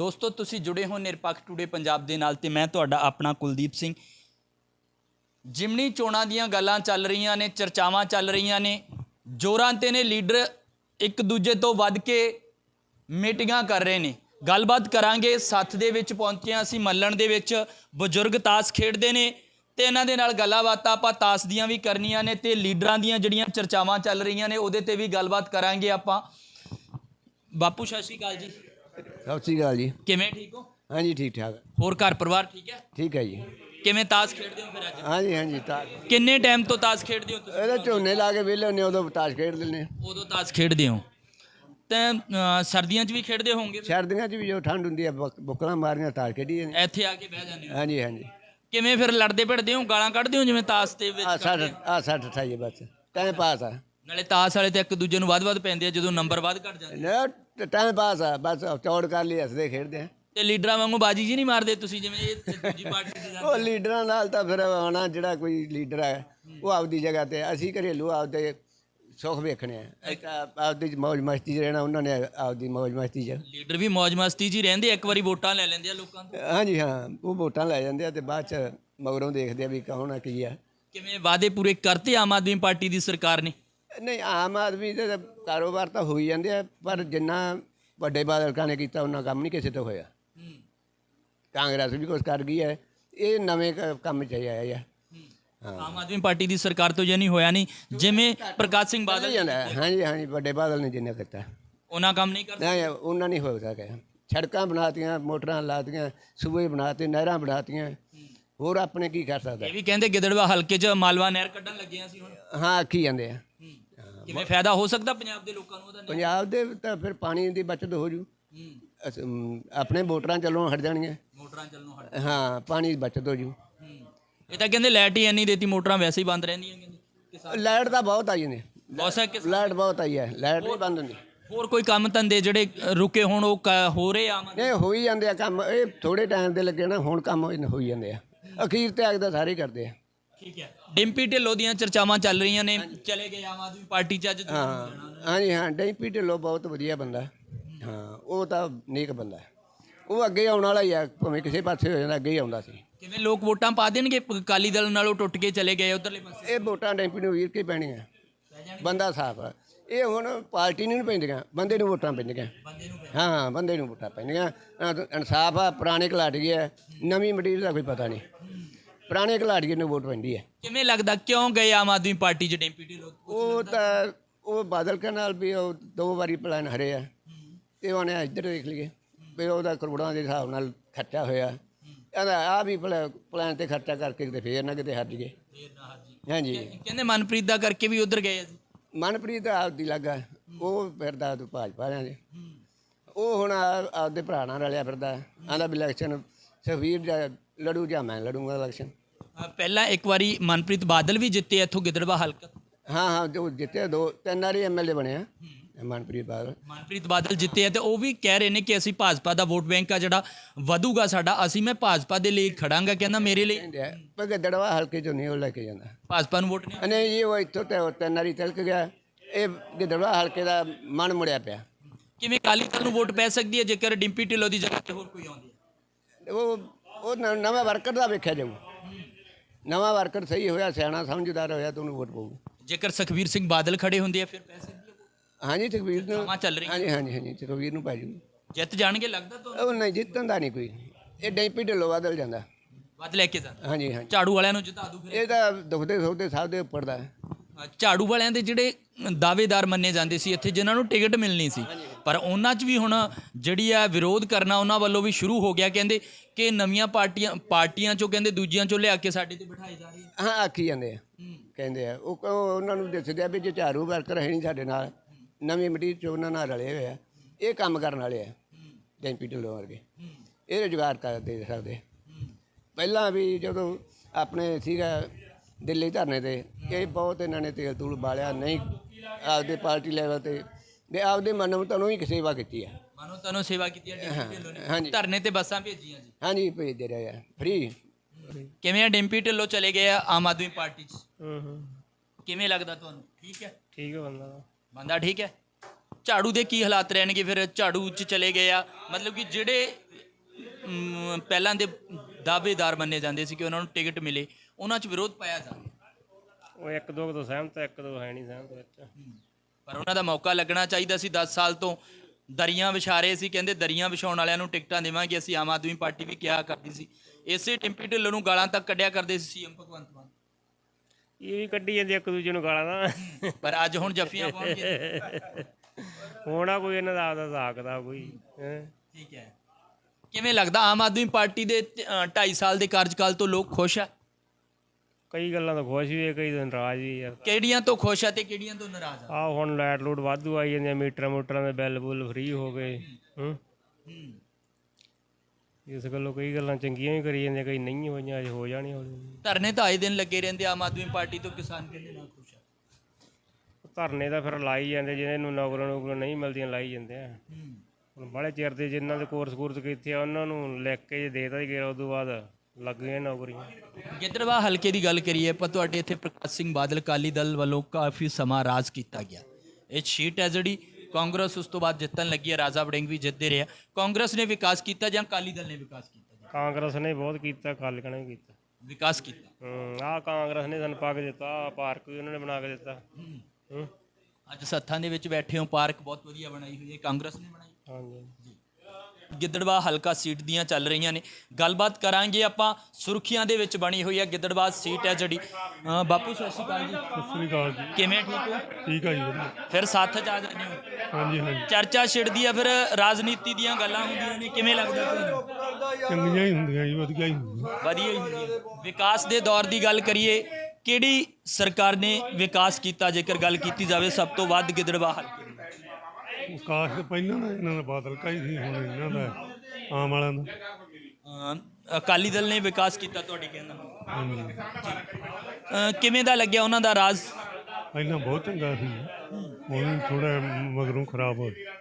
ਦੋਸਤੋ, ਤੁਸੀਂ ਜੁੜੇ ਹੋ ਨਿਰਪੱਖ ਟੂਡੇ ਪੰਜਾਬ ਦੇ ਨਾਲ ਤੇ ਮੈਂ ਤੁਹਾਡਾ ਆਪਣਾ ਕੁਲਦੀਪ ਸਿੰਘ। ਜਿਮਨੀ ਚੋਣਾਂ ਦੀਆਂ ਗੱਲਾਂ ਚੱਲ ਰਹੀਆਂ ਨੇ, ਚਰਚਾਵਾਂ ਚੱਲ ਰਹੀਆਂ ਨੇ। ਜੋਰਾਂ ਤੇ ਨੇ ਲੀਡਰ ਇੱਕ ਦੂਜੇ ਤੋਂ ਵੱਧ ਕੇ ਮੀਟਿੰਗਾਂ ਕਰ ਰਹੇ ਨੇ। ਗੱਲਬਾਤ ਕਰਾਂਗੇ, ਸੱਥ ਦੇ ਵਿੱਚ ਪਹੁੰਚੇ ਹਾਂ ਅਸੀਂ, ਮੱਲਣ ਦੇ ਵਿੱਚ। ਬਜ਼ੁਰਗ ਤਾਸ਼ ਖੇਡਦੇ ਨੇ ਤੇ ਇਹਨਾਂ ਦੇ ਨਾਲ ਗੱਲਾਂ ਬਾਤਾਂ ਆਪਾਂ ਤਾਸ਼ ਦੀਆਂ ਵੀ ਕਰਨੀਆਂ ਨੇ ਤੇ ਲੀਡਰਾਂ ਦੀਆਂ ਜਿਹੜੀਆਂ ਚਰਚਾਵਾਂ ਚੱਲ ਰਹੀਆਂ ਨੇ, ਉਹਦੇ ਤੇ ਵੀ ਗੱਲਬਾਤ ਕਰਾਂਗੇ ਆਪਾਂ। ਬਾਪੂ, ਸਤਿ ਸ਼੍ਰੀ ਅਕਾਲ ਜੀ। ਸਤਿ ਸ਼੍ਰੀ ਅਕਾਲ ਜੀ। ਕਿਵੇਂ ਠੀਕ ਹੋ? ਹਾਂਜੀ ਠੀਕ ਠਾਕ। ਹੋਰ ਘਰ ਪਰਿਵਾਰ ਠੀਕ ਹੈ? ਠੀਕ ਹੈ ਜੀ। ਕਿਵੇਂ ਤਾਸ਼ ਖੇਡਦੇ ਹੋ ਫਿਰ ਅੱਜ? ਹਾਂਜੀ ਹਾਂਜੀ ਤਾਂ ਕਿੰਨੇ ਟਾਈਮ ਤੋਂ ਤਾਸ਼ ਖੇਡਦੇ ਹੋ ਤੁਸੀਂ? ਇਹਦੇ ਝੋਨੇ ਲਾ ਕੇ ਵਿਹਲੇ ਹੁੰਦੇ ਉਦੋਂ ਤਾਸ਼ ਖੇਡ ਲੈਂਦੇ ਹਾਂ। ਉਦੋਂ ਤਾਸ਼ ਖੇਡਦੇ ਹੋ। ਤੇ ਅ, ਸਰਦੀਆਂ 'ਚ ਵੀ ਖੇਡਦੇ ਹੋਵੋਗੇ ਸਰਦੀਆਂ 'ਚ ਵੀ ਜੋ ਠੰਡ ਹੁੰਦੀ ਹੈ ਬੁਕ- ਬੁੱਕਲਾਂ ਮਾਰੀਆਂ ਤਾਸ਼ ਖੇਡੀ ਜਾਂਦੇ ਇੱਥੇ ਆ ਕੇ ਬਹਿ ਜਾਂਦੇ ਹੋ। ਹਾਂਜੀ ਹਾਂਜੀ। ਕਿਵੇਂ ਫਿਰ ਲੜਦੇ ਭਿੜਦੇ ਹੋ? ਗਾਲਾਂ ਕੱਢਦੇ ਹੋ ਜਿਵੇਂ ਤਾਸ਼ ਦੇ ਵਿੱਚ ਆ ਕੱਢਦੇ ਸੱਠ ਆ ਸੱਠ ਅਠਾਈ ਬਸ। ਟਾਈਮ ਪਾਸ ਆ। ਨਾਲੇ ਤਾਸ਼ ਵਾਲੇ ਤੇ ਇੱਕ ਦੂਜੇ ਨੂੰ ਵੱਧ-ਵੱਧ ਪੈਂਦੇ ਆ ਜਦੋਂ ਨੰਬਰ ਵੱਧ ਘਟ ਜਾਂਦੇ ਨਾ ਟਾਈਮ ਪਾਸ ਆ ਬਸ ਚੌੜ ਕਰ ਲਈ ਹੱਸਦੇ ਖੇਡਦੇ ਆ। ਤੇ ਲੀਡਰਾਂ ਵਾਂਗੂ ਬਾਜੀ ਜੀ ਨਹੀਂ ਮਾਰਦੇ ਤੁਸੀਂ ਜਿਵੇਂ ਇਹ ਦੂਜੀ ਪਾਰਟੀ ਉਹ ਲੀਡਰਾਂ ਨਾਲ ਤਾਂ ਫਿਰ ਆਣਾ ਜਿਹੜਾ ਕੋਈ ਲੀਡਰ ਹੈ ਉਹ ਆਪਦੀ ਜਗ੍ਹਾ ਤੇ ਅਸੀਂ ਘਰੇਲੂ ਆਪਦੇ ਸੁੱਖ ਵੇਖਣੇ ਆ। ਆਪਦੀ ਮौज ਮਸਤੀ 'ਚ ਰਹਿਣਾ ਉਹਨਾਂ ਨੇ ਆਪਦੀ ਮौज ਮਸਤੀ 'ਚ। ਲੀਡਰ ਵੀ ਮौज ਮਸਤੀ 'ਚ ਰਹਿੰਦੇ ਇੱਕ ਵਾਰੀ ਵੋਟਾਂ ਲੈ ਲੈਂਦੇ ਆ ਲੋਕਾਂ ਤੋਂ। ਹਾਂਜੀ ਹਾਂ ਉਹ ਵੋਟਾਂ ਲੈ ਜਾਂਦੇ ਆ ਤੇ ਬਾਅਦ 'ਚ ਮਗਰੋਂ ਦੇਖਦੇ ਆ ਵੀ ਕੌਣ ਆ ਕੀ ਆ। ਕਿਵੇਂ ਵਾਅਦੇ ਪੂਰੇ ਕਰਤੇ ਆਮ ਆਦਮੀ ਪਾਰਟੀ ਦੀ ਸਰਕਾਰ ਨੇ? ਨਹੀਂ ਆਮ ਆਦਮੀ ਦੇ ਤਾਂ ਕਾਰੋਬਾਰ ਤਾਂ ਹੋਈ ਜਾਂਦੇ ਆ ਪਰ ਜਿੰਨਾ ਵੱਡੇ ਬਾਦਲਕਾਂ ਨੇ ਕੀਤਾ ਉਹਨਾਂ ਕੰਮ ਨਹੀਂ ਕਿਸੇ ਤੋਂ ਹੋਇਆ। ਕਾਂਗਰਸ ਵੀ ਕੁਝ ਕਰ ਗਈ ਹੈ ਇਹ ਨਵੇਂ ਕ- ਕੰਮ ਚ ਆਇਆ ਹੈ ਹਾਂ। ਆਮ ਆਦਮੀ ਪਾਰਟੀ ਦੀ ਸਰਕਾਰ ਤੋਂ ਜੇ ਨਹੀਂ ਹੋਇਆ ਨਹੀਂ ਜਿਵੇਂ ਪ੍ਰਕਾਸ਼ ਸਿੰਘ ਬਦਲ ਬਾਦਲ ਜਾਂਦਾ। ਹੈ। ਹਾਂਜੀ ਹਾਂਜੀ ਵੱਡੇ ਬਾਦਲ ਨੇ ਜਿੰਨਾ ਕੀਤਾ। ਉਹਨਾਂ ਕੰਮ ਨਹੀਂ ਕਰਦੇ ਨਹੀਂ ਉਹਨਾਂ ਨਹੀਂ ਹੋ ਸਕਿਆ। ਸੜਕਾਂ ਬਣਾਤੀਆਂ ਮੋਟਰਾਂ ਲਾਤੀਆਂ ਸੂਏ ਬਣਾਤੇ ਨਹਿਰਾਂ ਬਣਾਤੀਆਂ ਹੋਰ ਆਪਣੇ ਕੀ ਕਰ ਸਕਦਾ? ਇਹ ਵੀ ਕਹਿੰਦੇ ਗਿੱਦੜਵਾ ਹਲਕੇ 'ਚ ਮਾਲਵਾ ਨਹਿਰ ਕੱਢਣ ਲੱਗੇ ਆ ਸੀ ਹੁਣ। ਹਾਂ ਆਖੀ ਜਾਂਦੇ ਆ। ਕਿਵੇਂ ਫਾਇਦਾ ਹੋ ਸਕਦਾ ਪੰਜਾਬ ਦੇ ਲੋਕਾਂ ਨੂੰ ਉਹਦਾ ਨਹੀਂ। ਪੰਜਾਬ ਦੇ ਤਾਂ ਫਿਰ ਪਾਣੀ ਦੀ ਬਚਤ ਹੋ ਜੂ। ਹੂੰ। ਅਸ- ਅਮ, ਆਪਣੇ ਮੋਟਰਾਂ ਚੱਲੋਂ ਹਟ ਜਾਣਗੀਆਂ। ਮੋਟਰਾਂ ਚੱਲਣੋਂ ਹਟ ਹਾਂ ਪਾਣੀ ਦੀ ਬਚਤ ਹੋ ਜੂ। ਹੂੰ। ਇਹ ਤਾਂ ਕਹਿੰਦੇ ਲਾਈਟ ਹੀ ਇੰਨੀ ਦੇਤੀ ਮੋਟਰਾਂ ਵੈਸੇ ਹੀ ਬੰਦ ਰਹਿੰਦੀਆਂ ਕਹਿੰਦੇ ਕਿਸਾਨ ਲਾਈਟ ਤਾਂ ਬਹੁਤ ਆਈ ਨੇ ਬਹੁਤ ਸਾਰੇ ਕਿਸਾਨ ਲਾਈਟ ਬਹੁਤ ਆਈ ਹੈ ਲਾਈਟ ਨਹੀਂ ਬੰਦ ਹੁੰਦੀ। ਹੋਰ ਕੋਈ ਕੰਮ ਧੰਦੇ ਜਿਹੜੇ ਅ, ਰੁਕੇ ਹੁਣ ਉਹ ਕ- ਹੋ ਰਹੇ ਆ ਇਹ ਹੋਈ ਜਾਂਦੇ ਆ ਕੰਮ। ਇਹ ਥੋੜੇ ਟਾਈਮ ਦੇ ਲੱਗੇ ਨਾ ਹੁਣ ਕੰਮ ਹੋਈ ਜਾਂਦੇ ਆ। ਅਖੀਰ ਤੇ ਅਗਦਾ ਸਾਰੇ ਕਰਦੇ ਆ। ਠੀਕ ਹੈ। ਡਿੰਪੀ ਢਿੱਲੋਂ ਦੀਆਂ ਚਰਚਾਵਾਂ ਚੱਲ ਰਹੀਆਂ ਨੇ ਚਲੇ ਗਏ ਆਮ ਆਦਮੀ ਪਾਰਟੀ 'ਚ ਅੱਜ ਹਾਂ ਹਾਂਜੀ ਹਾਂ ਡੈਂਪੀ ਢਿੱਲੋਂ ਬਹੁਤ ਵਧੀਆ ਬੰਦਾ ਹਾਂ। ਉਹ ਤਾਂ ਨੇਕ ਬੰਦਾ ਹੈ। ਉਹ ਅੱਗੇ ਆਉਣ ਵਾਲਾ ਹੀ ਆ ਭਾਵੇਂ ਕਿਸੇ ਪਾਸੇ ਹੋ ਜਾਂਦਾ ਅੱਗੇ ਹੀ ਆਉਂਦਾ ਸੀ। ਕਿਵੇਂ ਲੋਕ ਵੋਟਾਂ ਪਾ ਦੇਣਗੇ? ਪ- ਅਕਾਲੀ ਦਲ ਨਾਲੋਂ ਟੁੱਟ ਕੇ ਚਲੇ ਗਏ ਉਧਰਲੇ ਪਾਸੇ। ਇਹ ਵੋਟਾਂ ਡੈਂਪੀ ਨੂੰ ਵੀਰ ਕੇ ਪੈਣੀਆਂ। ਬੰਦਾ ਸਾਫ਼ ਆ। ਇਹ ਹੁਣ ਪਾਰਟੀ ਨੂੰ ਨਹੀਂ ਪੈਂਦੀਆਂ ਬੰਦੇ ਨੂੰ ਵੋਟਾਂ ਪੈਂਦੀਆਂ। ਬੰਦੇ ਨੂੰ ਹਾਂ ਬੰਦੇ ਨੂੰ ਵੋਟਾਂ ਪੈਂਦੀਆਂ। ਇਨਸਾਫ ਆ ਪੁਰਾਣੇ ਘਲਾੜੀਏ ਆ ਨਵੀਂ ਮਟੀਰੀਅਲ ਦਾ ਕੋਈ ਪਤਾ ਨਹੀਂ। ਪੁਰਾਣੇ ਘਲਾੜੀਏ ਨੂੰ ਵੋਟ ਪੈਂਦੀ ਹੈ। ਕਿਵੇਂ ਲੱਗਦਾ ਕਿਉਂ ਗਏ ਆਮ ਆਦਮੀ ਪਾਰਟੀ 'ਚ ਡਿੰਪੀ ਢਿੱਲੋਂ? ਉਹ ਤਾਂ ਉਹ ਬਾਦਲ ਕੇ ਨਾਲ ਵੀ ਉਹ ਦੋ ਵਾਰੀ ਪਲਾਨ ਹਰੇ ਆ। ਤੇ ਉਹਨੇ ਇੱਧਰ ਦੇਖ ਲਈਏ ਵੀ ਉਹਦਾ ਕਰੋੜਾਂ ਦੇ ਹਿਸਾਬ ਨਾਲ ਖਰਚਾ ਹੋਇਆ। ਕਹਿੰਦਾ ਆ ਵੀ ਪਲਾਨ ਤੇ ਖਰਚਾ ਕਰਕੇ ਕਿਤੇ ਫੇਰ ਨਾ ਕਿਤੇ ਹਟ ਜਗੇ ਹਾਂਜੀ। ਕਹਿੰਦੇ ਮਨਪ੍ਰੀਤ ਦਾ ਕਰਕੇ ਵੀ ਉਧਰ ਗਏ ਅਸੀਂ। ਮਨਪ੍ਰੀਤ ਆਪਦੀ ਲੱਗਾ ਉਹ ਫਿਰਦਾ ਤੂੰ ਭਾਜਪਾ ਰਿਆਂ ਦੇ। ਉਹ ਹੁਣ ਆ- ਆਪਦੇ ਭਰਾ ਨਾਲ ਰਲਿਆ ਫਿਰਦਾ। ਆਂਦਾ ਵੀ ਇਲੈਕਸ਼ਨ ਸਵੀਰ ਜਾਂ ਲੜੂ ਜਾਂ ਮੈਂ ਲੜੂੰਗਾ ਇਲੈਕਸ਼ਨ ਪਹਿਲਾਂ ਇੱਕ ਵਾਰੀ ਮਨਪ੍ਰੀਤ ਬਾਦਲ ਵੀ ਜਿੱਤੇ ਇੱਥੋਂ ਗਿੱਦੜਵਾ ਹਲਕਾ। ਹਾਂ ਹਾਂ ਜੋ ਜਿੱਤੇ ਦੋ ਤਿੰਨ ਵਾਰੀ ਐਮਐਲਏ ਬਣਿਆ ਮਨਪ੍ਰੀਤ ਬਾਦਲ। ਮਨਪ੍ਰੀਤ ਬਾਦਲ ਜਿੱਤੇ ਆ ਤੇ ਉਹ ਵੀ ਕਹਿ ਰਹੇ ਨੇ ਕਿ ਅਸੀਂ ਭਾਜਪਾ ਦਾ ਵੋਟ ਬੈਂਕ ਆ ਜਿਹੜਾ ਵਧੂਗਾ ਸਾਡਾ ਅਸੀਂ ਮੈਂ ਭਾਜਪਾ ਦੇ ਲਈ ਖੜਾਂਗਾ ਕਹਿੰਦਾ ਮੇਰੇ ਲਈ। ਪਰ ਗੜਵਾ ਹਲਕੇ ਚੋਂ ਨਹੀਂ ਉਹ ਲੈ ਕੇ ਜਾਂਦਾ। ਭਾਜਪਾ ਨੂੰ ਵੋਟ ਨਹੀਂ। ਅਨੇ ਇਹ ਉਹ ਇੱਥੋਂ ਤੇ ਤਿੰਨ ਵਾਰੀ ਤਿਲਕ ਗਿਆ। ਇਹ ਗਿੱਦੜਵਾ ਹਲਕੇ ਦਾ ਮਨ ਮੁੜਿਆ ਪਿਆ। ਕਿਵੇਂ ਕਾਲੀ ਦਲ ਨੂੰ ਵੋਟ ਪੈ ਸਕਦੀ ਹੈ ਜੇਕਰ ਡਿੰਪੀ ਢਿੱਲੋਂ ਦੀ ਜਗ੍ਹਾ ਤੇ ਹੋਰ ਕੋਈ ਆਉਂਦੀ ਹੈ? ਉਹ ਉਹ ਨਵੇਂ ਵਰਕਰ ਦਾ ਵੇਖਿਆ ਜਾਊ। ਨਵਾਂ ਵਰਕਰ ਸਹੀ ਹੋਇਆ ਸਿਆਣਾ ਸਮਝਦਾਰ ਹੋਇਆ ਤਾਂ ਉਹਨੂੰ ਵੋਟ ਪਊ। ਜੇਕਰ ਸੁਖਵੀਰ ਸਿੰਘ ਬਾਦਲ ਖੜੇ ਹੁੰਦੇ ਆ ਫਿਰ ਪੈ ਸਕਦੀ ਹੈ। ਹਾਂਜੀ ਤਕਵੀਰ ਨੂੰ ਸਮਾਂ ਚੱਲ ਰਹੀ ਹਾਂਜੀ ਹਾਂਜੀ ਹਾਂਜੀ ਤਕਵੀਰ ਨੂੰ ਪੈ ਜੂ। ਜਿੱਤ ਜਾਣਗੇ ਲੱਗਦਾ ਤੁਹਾਨੂੰ? ਉਹ ਨਹੀਂ ਜਿੱਤਣ ਦਾ ਨਹੀਂ ਕੋਈ। ਇਹ ਡੈਂਪੀ ਢਿੱਲੋਂ ਬਦਲ ਜਾਂਦਾ। ਵੱਧ ਲੈ ਕੇ ਜਾਂਦਾ। ਹਾਂਜੀ ਹਾਂਜੀ। ਝਾੜੂ ਵਾਲਿਆਂ ਨੂੰ ਜਿਤਾ ਦੂ ਫਿਰ। ਇਹ ਤਾਂ ਦੁਖਦੇ ਸੌਦੇ ਸਭ ਦੇ ਉੱਪਰ ਦਾ ਹੈ। ਝਾੜੂ ਵਾਲਿਆਂ ਦੇ ਜਿਹੜੇ ਦਾਅਵੇਦਾਰ ਮੰਨੇ ਜਾਂਦੇ ਸੀ ਇੱਥੇ ਜਿਨ੍ਹਾਂ ਨੂੰ ਟਿਕਟ ਮਿਲਣੀ ਸੀ। ਪਰ ਉਹਨਾਂ 'ਚ ਵੀ ਹੁਣ ਜਿਹੜੀ ਆ ਵਿਰੋਧ ਕਰਨਾ ਉਹਨਾਂ ਵੱਲੋਂ ਵੀ ਸ਼ੁਰੂ ਹੋ ਗਿਆ। ਕਹਿੰਦੇ ਕਿ ਨਵੀਆਂ ਪਾਰਟੀਆਂ ਪਾਰਟੀਆਂ 'ਚੋਂ ਕਹਿੰਦੇ ਦੂਜੀਆਂ 'ਚੋਂ ਲਿਆ ਕੇ ਸਾਡੇ ਤੇ ਬਿਠਾਏ ਜਾ ਰਹੇ ਆ। ਹਾਂ ਆਖੀ ਜਾਂਦੇ ਆ। ਕਹਿੰਦੇ ਆ ਉਹ ਉਹ ਉਹਨਾਂ ਨੂੰ ਦੱਸਦੇ ਆ ਵੀ ਜੇ ਝਾੜੂ ਵਰਕਰ ਹੈ ਨਹੀਂ ਸਾਡੇ ਨਾਲ ਨਵੀਂ ਮਟੀਰ ਚ ਉਹਨਾਂ ਨਾਲ ਰਲੇ ਹੋਏ ਆ ਇਹ ਕੰਮ ਕਰਨ ਵਾਲੇ ਆ ਡੈਂਪੀ ਢਿੱਲੋਂ ਵਰਗੇ। ਇਹ ਰੁਜ਼ਗਾਰ ਕਰ ਦੇ ਸਕਦੇ ਪਹਿਲਾਂ ਵੀ ਜਦੋਂ ਆਪਣੇ ਸੀਗਾ ਦਿੱਲੀ ਧਰਨੇ ਤੇ। ਇਹ ਬਹੁਤ ਇਹਨਾਂ ਨੇ ਤੇਲ ਤੂਲ ਬਾਲਿਆ ਨਹੀਂ ਆਪਦੇ ਪਾਰਟੀ ਲੈਵਲ ਤੇ। ਦੇ ਆਪਦੇ ਮਨੋਂ ਤੁਹਾਨੂੰ ਹੀ ਸੇਵਾ ਕੀਤੀ ਆ। ਮਾਨੋ ਤੁਹਾਨੂੰ ਸੇਵਾ ਕੀਤੀ ਹੈ ਡਿੰਪੀ ਢਿੱਲੋਂ ਨੇ। ਹਾਂਜੀ। ਧਰਨੇ ਤੇ ਬੱਸਾਂ ਭੇਜੀਆਂ ਜੀ। ਹਾਂਜੀ ਭੇਜਦੇ ਰਹੇ ਆ। ਫ੍ਰੀ ਕਿਵੇਂ ਆ ਡਿੰਪੀ ਢਿੱਲੋਂ ਚਲੇ ਗਏ ਆ ਆਮ ਆਦਮੀ ਪਾਰਟੀ 'ਚ? ਹੂੰ ਹੂੰ। ਕਿਵੇਂ ਲੱਗਦਾ ਤੁਹਾਨੂੰ? ਠੀਕ ਹੈ? ਠੀਕ ਹੈ ਬੰਦਾ। ਤਾਂ। ਬੰਦਾ ਠੀਕ ਹੈ? ਝਾੜੂ ਦੇ ਕੀ ਹਾਲਾਤ ਰਹਿਣਗੇ ਫਿਰ? ਝਾੜੂ 'ਚ ਚਲੇ ਗਏ ਆ। ਮਤਲਬ ਕਿ ਜਿਹੜੇ ਮ, ਪਹਿਲਾਂ ਦੇ ਦਾਅਵੇਦਾਰ ਮੰਨੇ ਜਾਂਦੇ ਸੀ ਕਿ ਉਹਨਾਂ ਨੂੰ ਟਿਕਟ ਮਿਲੇ। ਉਹਨਾਂ 'ਚ ਵਿਰੋਧ ਪਾਇਆ ਜਾ ਰਿਹਾ ਉਹ ਇੱਕ ਦੋ ਤੋਂ ਸਹਿਮਤ ਇੱਕ ਦੋ ਹੈ ਨਹੀਂ ਸਹਿਮਤ ਵਿੱਚ। ਪਰ ਉਹਨਾਂ ਦਾ ਮੌਕਾ ਲੱਗਣਾ ਚਾਹੀਦਾ ਸੀ 10 ਸਾਲ ਤੋਂ। ਦਰੀਆਂ ਵਿਛਾ ਰਹੇ ਸੀ ਕਹਿੰਦੇ ਦਰੀਆਂ ਵਿਛਾਉਣ ਵਾਲਿਆਂ ਨੂੰ ਟਿਕਟਾਂ ਦੇਵਾਂਗੇ ਅਸੀਂ ਆਮ ਆਦਮੀ ਪਾਰਟੀ ਵੀ ਕਿਹਾ ਕਰਦੀ ਸੀ। ਇਸੇ ਟਿੰਪੀ ਢਿੱਲੋਂ ਨੂੰ ਗਾਲਾਂ ਤੱਕ ਕੱਢਿਆ ਕਰਦੇ ਸੀ ਸੀਐਮ ਭਗਵੰਤ ਮਾਨ। ਇਹ ਵੀ ਕੱਢੀ ਜਾਂਦੀ ਇੱਕ ਦੂਜੇ ਨੂੰ ਗਾਲਾਂ ਦਾ ਪਰ ਅੱਜ ਹੁਣ ਜੱਫੀਆਂ ਪਾਉਣਗੇ। ਹੋਣਾ ਕੋਈ ਇਹਨਾਂ ਦਾ ਆਪਦਾ ਹਿਸਾਬ ਦਾ ਕੋਈ ਹੈਂ। ਠੀਕ ਹੈ। ਕਿਵੇਂ ਲੱਗਦਾ ਆਮ ਆਦਮੀ ਪਾਰਟੀ ਦੇ 2.5 ਸਾਲ ਦੇ ਕਾਰਜਕਾਲ ਤੋਂ ਲੋਕ ਖੁਸ਼ ਆ? ਕਈ ਗੱਲਾਂ ਤੋਂ ਖੁਸ਼ ਵੀ ਹੈ ਕਈ ਤੋਂ ਨਾਰਾਜ਼ ਵੀ ਯਾਰ। ਕਿਹੜੀਆਂ ਤੋਂ ਖੁਸ਼ ਆ ਤੇ ਕਿਹੜੀਆਂ ਤੋਂ ਨਾਰਾਜ਼ ਆ? ਆ ਹੁਣ ਲਾਈਟ ਲੋਡ ਵਾਧੂ ਆਈ ਜਾਂਦੇ ਮੀਟਰ ਮੋਟਰਾਂ ਦੇ ਬਿੱਲ ਬੁੱਲ ਫ੍ਰੀ ਹੋ ਗਏ। ਹੂੰ? ਇਸ ਗੱਲੋਂ ਕਈ ਗੱਲਾਂ ਚੰਗੀਆਂ ਵੀ ਕਰੀ ਜਾਂਦੇ ਕਈ ਨਹੀਂ ਹੋਈਆਂ ਅਜੇ ਹੋ ਜਾਣੀਆਂ ਹੋ। ਧਰਨੇ ਤਾਂ ਆਏ ਦਿਨ ਲੱਗੇ ਰਹਿੰਦੇ ਆਮ ਆਦਮੀ ਪਾਰਟੀ ਤੋਂ ਕਿਸਾਨ ਕਹਿੰਦੇ ਨਾ ਖੁਸ਼ ਆ? ਧਰਨੇ ਤਾਂ ਫਿਰ ਲਾਈ ਜਾਂਦੇ ਜਿਹਨਾਂ ਨੂੰ ਨੌਕਰਾਂ ਨੌਕਰਾਂ ਨਹੀਂ ਮਿਲਦੀਆਂ ਲਾਈ ਜਾਂਦੇ ਆ। ਹੁਣ ਬਾਹਲੇ ਚਿਰ ਦੇ ਜਿਨ੍ਹਾਂ ਦੇ ਕੋਰਸ ਕੋਰਸ ਕੀਤੇ ਆ ਉਹਨਾਂ ਨੂੰ ਲਿਖ ਕੇ ਜੇ ਦੇਤਾ ਹੀ ਗਿਆ ਉਦੋਂ ਬਾਅਦ। ਲੱਗ ਗਈਆਂ ਨੌਕਰੀਆਂ। ਗਿੱਦੜਵਾ ਹਲਕੇ ਦੀ ਗੱਲ ਕਰੀਏ ਪਰ ਤੁਹਾਡੇ ਇੱਥੇ ਪ੍ਰਕਾਸ਼ ਸਿੰਘ ਬਾਦਲ ਅਕਾਲੀ ਦਲ ਵੱਲੋਂ ਕਾਫੀ ਸਮਾਂ ਰਾਜ ਕੀਤਾ ਗਿਆ। ਇਹ ਸ਼ੀਟ ਹੈ ਜਿਹੜੀ ਕਾਂਗਰਸ ਉਸ ਤੋਂ ਬਾਅਦ ਜਿੱਤਣ ਲੱਗੀ ਹੈ ਰਾਜਾ ਵੜਿੰਗ ਵੀ ਜਿੱਤਦੇ ਰਿਹਾ ਕਾਂਗਰਸ ਨੇ ਵਿਕਾਸ ਕੀਤਾ ਜਾਂ ਅਕਾਲੀ ਦਲ ਨੇ ਵਿਕਾਸ ਕੀਤਾ? ਕਾਂਗਰਸ ਨੇ ਬਹੁਤ ਕੀਤਾ ਖਾਲਕਾ ਨੇ ਵੀ ਕੀਤਾ। ਵਿਕਾਸ ਕੀਤਾ। ਹੂੰ ਆਹ ਕਾਂਗਰਸ ਨੇ ਸਾਨੂੰ ਪਾ ਕੇ ਦਿੱਤਾ ਆਹ ਪਾਰਕ ਵੀ ਉਹਨਾਂ ਨੇ ਬਣਾ ਕੇ ਦਿੱਤਾ। ਹੂੰ। ਅੱਜ ਸੱਥਾਂ ਦੇ ਵਿੱਚ ਬੈਠੇ ਹੋ ਪਾਰਕ ਬਹੁਤ ਵਧੀਆ ਬਣਾਈ ਹੋਈ ਹੈ ਕਾਂਗਰਸ ਨੇ ਬਣਾਈ। ਹਾਂਜੀ। ਗਿੱਦੜਵਾ ਹਲਕਾ ਸੀਟ ਦੀਆਂ ਚੱਲ ਰਹੀਆਂ ਨੇ। ਗੱਲਬਾਤ ਕਰਾਂਗੇ ਆਪਾਂ। ਸੁਰਖੀਆਂ ਦੇ ਵਿੱਚ ਬਣੀ ਹੋਈ ਹੈ ਗਿੱਦੜਵਾ ਸੀਟ ਹੈ ਜਿਹੜੀ। ਬਾਪੂ ਸਤਿ ਸ਼੍ਰੀ ਅਕਾਲ ਜੀ। ਸਤਿ ਸ੍ਰੀ ਅਕਾਲ ਜੀ। ਕਿਵੇਂ ਠੀਕ ਹੋ? ਠੀਕ ਆ ਜੀ ਵਧੀਆ। ਫਿਰ ਸਾਥ ਚ ਆ ਜਾਂਦੇ ਹੋ? ਹਾਂਜੀ ਹਾਂਜੀ। ਚਰਚਾ ਛਿੜਦੀ ਆ ਫਿਰ ਰਾਜਨੀਤੀ ਦੀਆਂ ਗੱਲਾਂ ਹੁੰਦੀਆਂ ਨੇ। ਕਿਵੇਂ ਲੱਗਦਾ ਤੁਹਾਨੂੰ? ਚੰਗੀਆਂ ਹੀ ਹੁੰਦੀਆਂ ਜੀ ਵਧੀਆ ਹੀ ਹੁੰਦੀਆਂ। ਵਧੀਆ ਹੀ ਹੁੰਦੀਆਂ। ਵਿਕਾਸ ਦੇ ਦੌਰ ਦੀ ਗੱਲ ਕਰੀਏ ਕਿਹੜੀ ਸਰਕਾਰ ਨੇ ਵਿਕਾਸ ਕੀਤਾ? ਜੇਕਰ ਗੱਲ ਕੀਤੀ ਜਾਵੇ ਸਭ ਤੋਂ ਵੱਧ ਗਿੱਦੜਵਾ ਹਲਕੇ ਦੀ। ਕਾਸ਼ ਤੋਂ ਪਹਿਲਾਂ ਨਾ ਇਹਨਾਂ ਦਾ ਬਾਦਲ ਕਾ ਹੀ ਸੀ ਹੁਣ ਇਹਨਾਂ ਦਾ ਆਮ ਵਾਲਿਆਂ ਦਾ। ਅਕਾਲੀ ਦਲ ਨੇ ਵਿਕਾਸ ਕੀਤਾ ਤੁਹਾਡੇ ਕਹਿੰਦਾ ਹਾਂਜੀ। ਕਿਵੇਂ ਦਾ ਲੱਗਿਆ ਉਹਨਾਂ ਦਾ ਰਾਜ? ਪਹਿਲਾਂ ਬਹੁਤ ਚੰਗਾ ਸੀ। ਹੁਣ ਥੋੜਾ ਮਗਰੋਂ ਖਰਾਬ ਹੋ ਗਿਆ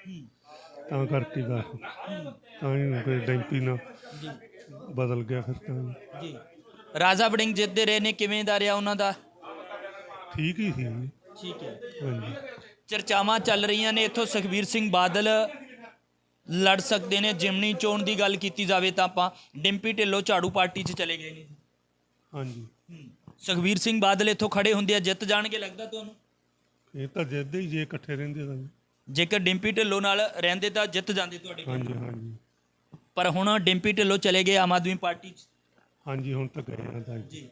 ਤਾਂ ਕਰਕੇ ਦਾ। ਤਾਂ ਹੀ ਫਿਰ ਡੈਂਪੀ ਨਾਲ ਬਦਲ ਗਿਆ ਫਿਰ ਤਾਂ। ਜੀ। ਰਾਜਾ ਵੜਿੰਗ ਜਿੱਤਦੇ ਰਹੇ ਨੇ ਕਿਵੇਂ ਦਾ ਰਿਹਾ ਉਹਨਾਂ ਦਾ? ਠੀਕ ਹੀ ਸੀ। ਜੀ। ਠੀਕ ਹੈ। ਹਾਂਜੀ। ਚਰਚਾਵਾਂ ਚੱਲ ਰਹੀਆਂ ਨੇ। ਇੱਥੋਂ ਸੁਖਬੀਰ ਸਿੰਘ ਬਾਦਲ ਲੜ ਸਕਦੇ ਨੇ। ਜਿਮਨੀ ਚੋਣ ਦੀ ਗੱਲ ਕੀਤੀ ਜਾਵੇ ਤਾਂ ਆਪਾਂ ਡਿੰਪੀ ਢਿੱਲੋਂ ਝਾੜੂ ਪਾਰਟੀ 'ਚ ਚਲੇ ਗਏ ਨੇ। ਹਾਂਜੀ। ਸੁਖਬੀਰ ਸਿੰਘ ਬਾਦਲ ਇੱਥੋਂ ਖੜੇ ਹੁੰਦੇ ਆ। ਜਿੱਤ ਜਾਣਗੇ ਲੱਗਦਾ ਤੁਹਾਨੂੰ? ਇਹ ਤਾਂ ਜਿੱਦੇ ਹੀ ਜੇ ਇਕੱਠੇ ਰਹਿੰਦੇ ਤਾਂ। ਜੇਕਰ ਡਿੰਪੀ ਢਿੱਲੋਂ ਨਾਲ ਰਹਿੰਦੇ ਤਾਂ ਜਿੱਤ ਜਾਂਦੇ ਤੁਹਾਡੇ ਹਾਂਜੀ ਹਾਂਜੀ। ਪਰ ਹੁਣ ਡਿੰਪੀ ਢਿੱਲੋਂ ਚਲੇ ਗਏ ਆਮ ਆਦਮੀ ਪਾਰਟੀ 'ਚ। ਹਾਂਜੀ ਹੁਣ ਤਾਂ ਗਏ ਆ ਤਾਂ। ਜੀ। ਜੀ